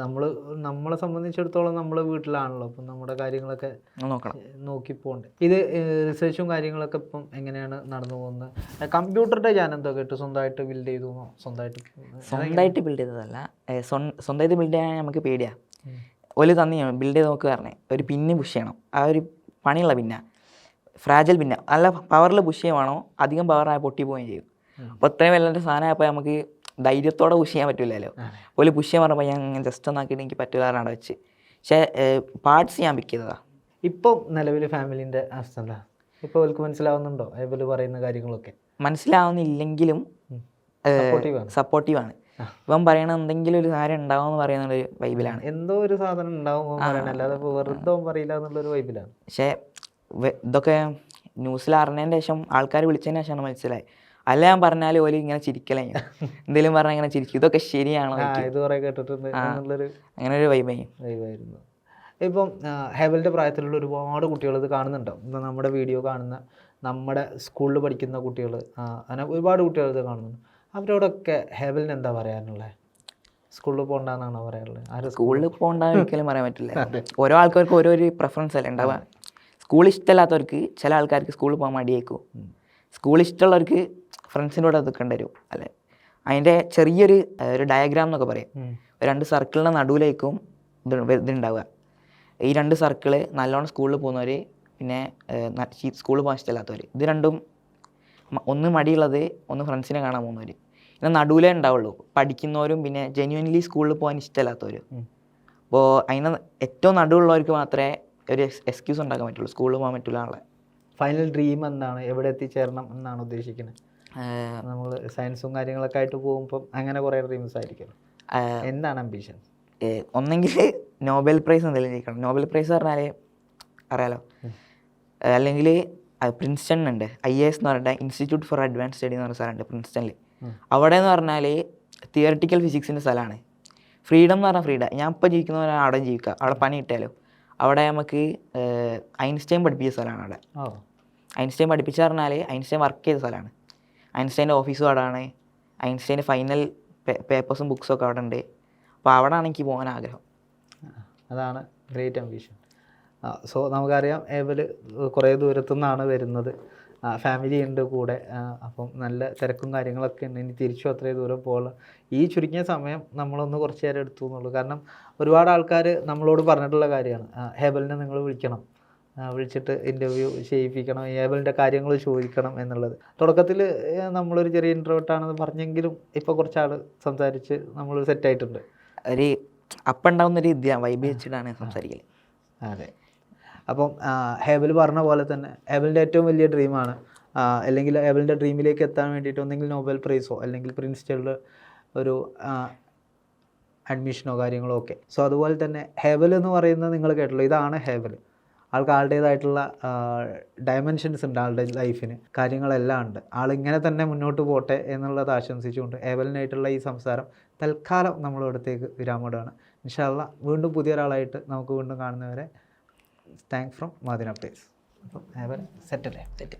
നമ്മൾ നമ്മളെ സംബന്ധിച്ചിടത്തോളം നമ്മൾ വീട്ടിലാണല്ലോ. അപ്പം നമ്മുടെ കാര്യങ്ങളൊക്കെ നോക്കണം. നോക്കി പോകണ്ടേ. ഇത് റിസർച്ചും കാര്യങ്ങളൊക്കെ ഇപ്പം എങ്ങനെയാണ് നടന്നു പോകുന്നത്? കമ്പ്യൂട്ടറിന്റെ ഞാൻ എന്തോ കേട്ടു. സ്വന്തമായിട്ട് ബിൽഡ് ചെയ്തു സ്വന്തമായിട്ട് സ്വന്തമായിട്ട് ബിൽഡ് ചെയ്തതല്ല. സ്വന്തമായിട്ട് ബിൽഡ് ചെയ്യാൻ നമുക്ക് പേടിയാണ്. ഒരു തന്നി ബിൽഡ് ചെയ്ത് നോക്കുക പറഞ്ഞേ. ഒരു പിന്ന് പുഷ് ചെയ്യണം. ആ ഒരു പണിയുള്ള പിന്ന ഫ്രാജൽ പിന്ന നല്ല പവറിൽ പുഷ് ചെയ്യുവാണോ? അധികം പവറായി പൊട്ടി പോവുകയും ചെയ്യും. അപ്പോൾ ഇത്രയും വലിയ സാധനമായപ്പോൾ നമുക്ക് ധൈര്യത്തോടെ പുഷ് ചെയ്യാൻ പറ്റില്ലല്ലോ. ഒരു പുഷ് ചെയ്യാൻ പറഞ്ഞപ്പോൾ ഞാൻ ജസ്റ്റ് ഒന്നാക്കിയിട്ട് എനിക്ക് പറ്റില്ല അവിടെ വെച്ച്. പക്ഷേ പാർട്സ് ഞാൻ പിക്ക് ചെയ്തതാ. ഇപ്പം നിലവിൽ ഫാമിലിന്റെ അവസ്ഥ എന്താ? ഇപ്പോൾ അവർക്ക് മനസ്സിലാവുന്നുണ്ടോ? അതേപോലെ പറയുന്ന കാര്യങ്ങളൊക്കെ? മനസ്സിലാവുന്നില്ലെങ്കിലും. ആണ്. സപ്പോർട്ടീവാണ് ആ. ഇവൻ പറയണ എന്തെങ്കിലും ഒരു സാധനം ഉണ്ടാവും എന്ന് പറയുന്ന ഒരു വൈബിലാണ് എന്തോ ഒരു സാധനം ഉണ്ടാവും അല്ലാതെ ഇപ്പോൾ വെറുതെ പറയില്ല എന്നുള്ളൊരു വൈബിലാണ് പക്ഷേ ഇതൊക്കെ ന്യൂസിൽ അറിഞ്ഞതിന് ശേഷം ആൾക്കാർ വിളിച്ചതിന് ശേഷമാണ് മനസ്സിലായി അല്ല ഞാൻ പറഞ്ഞാൽ ഓൽ ഇങ്ങനെ ചിരിക്കലേ എന്തെങ്കിലും പറഞ്ഞാൽ ഇങ്ങനെ ചിരിക്കും. ഇതൊക്കെ ശരിയാണോ ഇത് കുറേ കേട്ടിട്ടുണ്ട്. എന്നുള്ളൊരു അങ്ങനെ ഒരു വൈബായി വൈബായിരുന്നു ഇപ്പം ഹേബലിന്റെ പ്രായത്തിലുള്ള ഒരുപാട് കുട്ടികൾ ഇത് കാണുന്നുണ്ടാവും നമ്മുടെ വീഡിയോ കാണുന്ന നമ്മുടെ സ്കൂളിൽ പഠിക്കുന്ന കുട്ടികൾ അങ്ങനെ ഒരുപാട് കുട്ടികൾ ഇത് കാണുന്നുണ്ട്. അവരോടൊക്കെ ഹേബലിന് എന്താ പറയാനുള്ളത് സ്കൂളിൽ പോകണ്ടെന്നാണോ പറയാനുള്ളത് ആരും സ്കൂളിൽ പോകണ്ട ഒരിക്കലും പറയാൻ പറ്റില്ല. ഓരോ ആൾക്കാർക്ക് ഓരോ പ്രിഫറൻസ് അല്ലേ ഉണ്ടാവുക. സ്കൂൾ ഇഷ്ടമല്ലാത്തവർക്ക് ചില ആൾക്കാർക്ക് സ്കൂളിൽ പോകാൻ മടിയേക്കും സ്കൂൾ ഇഷ്ടമുള്ളവർക്ക് ഫ്രണ്ട്സിന്റെ കൂടെ നിൽക്കേണ്ടി വരും അല്ലെ? അതിന്റെ ചെറിയൊരു ഒരു ഡയഗ്രാം എന്നൊക്കെ പറയും. രണ്ട് സർക്കിളിന്റെ നടുവിലേക്കും ഇത് ഇതുണ്ടാവുക. ഈ രണ്ട് സർക്കിൾ നല്ലോണം സ്കൂളിൽ പോകുന്നവർ പിന്നെ സ്കൂളിൽ പോകാൻ ഇഷ്ടമില്ലാത്തവർ ഇത് രണ്ടും ഒന്ന് മടിയുള്ളത് ഒന്ന് ഫ്രണ്ട്സിനെ കാണാൻ പോകുന്നവർ പിന്നെ നടുവിലേ ഉണ്ടാവുള്ളൂ. പഠിക്കുന്നവരും പിന്നെ ജെന്യുവൻലി സ്കൂളിൽ പോകാൻ ഇഷ്ടമില്ലാത്തവരും. അപ്പോൾ അതിന് ഏറ്റവും നടുവുള്ളവർക്ക് മാത്രമേ ഒരു എക്സ്ക്യൂസ് ഉണ്ടാക്കാൻ പറ്റുള്ളൂ. സ്കൂളിൽ പോകാൻ പറ്റില്ല ആളെ ഫൈനൽ ഡ്രീം എന്താണ്? എവിടെ എത്തിച്ചേരണം എന്നാണ് ഉദ്ദേശിക്കുന്നത്? നമ്മൾ സയൻസും കാര്യങ്ങളൊക്കെ ആയിട്ട് പോകുമ്പം അങ്ങനെ കുറേ ഡ്രീംസ് ആയിരിക്കും. എന്താണ് അംബിഷൻ ഒന്നെങ്കിൽ നോബൽ പ്രൈസ് എന്തെങ്കിലും ജയിക്കണം. നോബൽ പ്രൈസ് പറഞ്ഞാൽ അറിയാലോ? അല്ലെങ്കിൽ പ്രിൻസ്റ്റൺ ഉണ്ട്. ഐ എസ് എന്ന് പറഞ്ഞിട്ട് ഇൻസ്റ്റിറ്റ്യൂട്ട് ഫോർ അഡ്വാൻസ് സ്റ്റഡി എന്ന് പറഞ്ഞ സ്ഥലമുണ്ട് പ്രിൻസ്റ്റണിൽ അവിടെ എന്ന് പറഞ്ഞാൽ തിയറട്ടിക്കൽ ഫിസിക്സിന്റെ സ്ഥലമാണ്. ഫ്രീഡം എന്ന് പറഞ്ഞാൽ ഫ്രീഡം. ഞാൻ ഇപ്പോൾ ജീവിക്കുന്ന പോലെ അവിടെ ജീവിക്കുക അവിടെ പണി കിട്ടിയാലോ? അവിടെ നമുക്ക് ഐൻസ്റ്റൈൻ പഠിപ്പിച്ച സ്ഥലമാണ് അവിടെ. ഐൻസ്റ്റൈൻ പഠിപ്പിച്ച പറഞ്ഞാൽ ഐൻസ്റ്റൈൻ വർക്ക് ചെയ്ത സ്ഥലമാണ്. ഐൻസ്റ്റൈന്റെ ഓഫീസും അവിടെ ആണ് ഐൻസ്റ്റൈന്റെ ഫൈനൽ പേപ്പേഴ്സും ബുക്സും ഒക്കെ അവിടെ ഉണ്ട് അപ്പോൾ അവിടെ ആണ് എനിക്ക് പോകാൻ ആഗ്രഹം. അതാണ് ഗ്രേറ്റ് അംബീഷൻ സോ നമുക്കറിയാം ഏവൽ കുറേ ദൂരത്തു നിന്നാണ് വരുന്നത് ഫാമിലി ഉണ്ട് കൂടെ. അപ്പം നല്ല തിരക്കും കാര്യങ്ങളൊക്കെ ഉണ്ട്. ഇനി തിരിച്ചും അത്രയും ദൂരം പോകാൻ ഈ ചുരുങ്ങിയ സമയം നമ്മളൊന്ന് കുറച്ച് നേരം എടുത്തു എന്നുള്ളൂ. കാരണം ഒരുപാട് ആൾക്കാർ നമ്മളോട് പറഞ്ഞിട്ടുള്ള കാര്യമാണ്. ഹേബലിനെ നിങ്ങൾ വിളിക്കണം. വിളിച്ചിട്ട് ഇന്റർവ്യൂ ചെയ്യിപ്പിക്കണം ഏബലിന്റെ കാര്യങ്ങൾ ചോദിക്കണം എന്നുള്ളത്. തുടക്കത്തിൽ നമ്മളൊരു ചെറിയ ഇൻട്രോട്ടാണെന്ന് പറഞ്ഞെങ്കിലും ഇപ്പോൾ കുറച്ചാൾ സംസാരിച്ച് നമ്മൾ സെറ്റായിട്ടുണ്ട് ഒരു അപ്പം ഉണ്ടാവുന്നൊരു ഇത് വൈബ് വെച്ചിട്ടാണ് സംസാരിക്കൽ അതെ. അപ്പം ഹേബൽ പറഞ്ഞ പോലെ തന്നെ ഹേബലിന്റെ ഏറ്റവും വലിയ ഡ്രീമാണ് അല്ലെങ്കിൽ ഹേബലിന്റെ ഡ്രീമിലേക്ക് എത്താൻ വേണ്ടിയിട്ട് ഒന്നെങ്കിൽ നോബൽ പ്രൈസോ അല്ലെങ്കിൽ പ്രിൻസിറ്റലിൽ ഒരു അഡ്മിഷനോ കാര്യങ്ങളോ ഒക്കെ. സോ അതുപോലെ തന്നെ ഹേബൽ എന്ന് പറയുന്നത് നിങ്ങൾ കേട്ടല്ലോ ഇതാണ് ഹേബൽ. ആൾക്ക് ആളുടേതായിട്ടുള്ള ഡയമെൻഷൻസ് ഉണ്ട് ആളുടെ ലൈഫിന് കാര്യങ്ങളെല്ലാം ഉണ്ട്. ആളിങ്ങനെ തന്നെ മുന്നോട്ട് പോട്ടെ എന്നുള്ളത് ആശംസിച്ചുകൊണ്ട് ഏവലിനായിട്ടുള്ള ഈ സംസാരം തൽക്കാലം നമ്മളിവിടത്തേക്ക് വിരാമോടാണ് ഇൻഷാല്ല വീണ്ടും പുതിയ ഒരാളായിട്ട് നമുക്ക് വീണ്ടും കാണുന്നവരെ താങ്ക് ഫ്രം മാദിന പ്ലേസ് അപ്പം ഏവൽ സെറ്റല്ലേ തെറ്റ്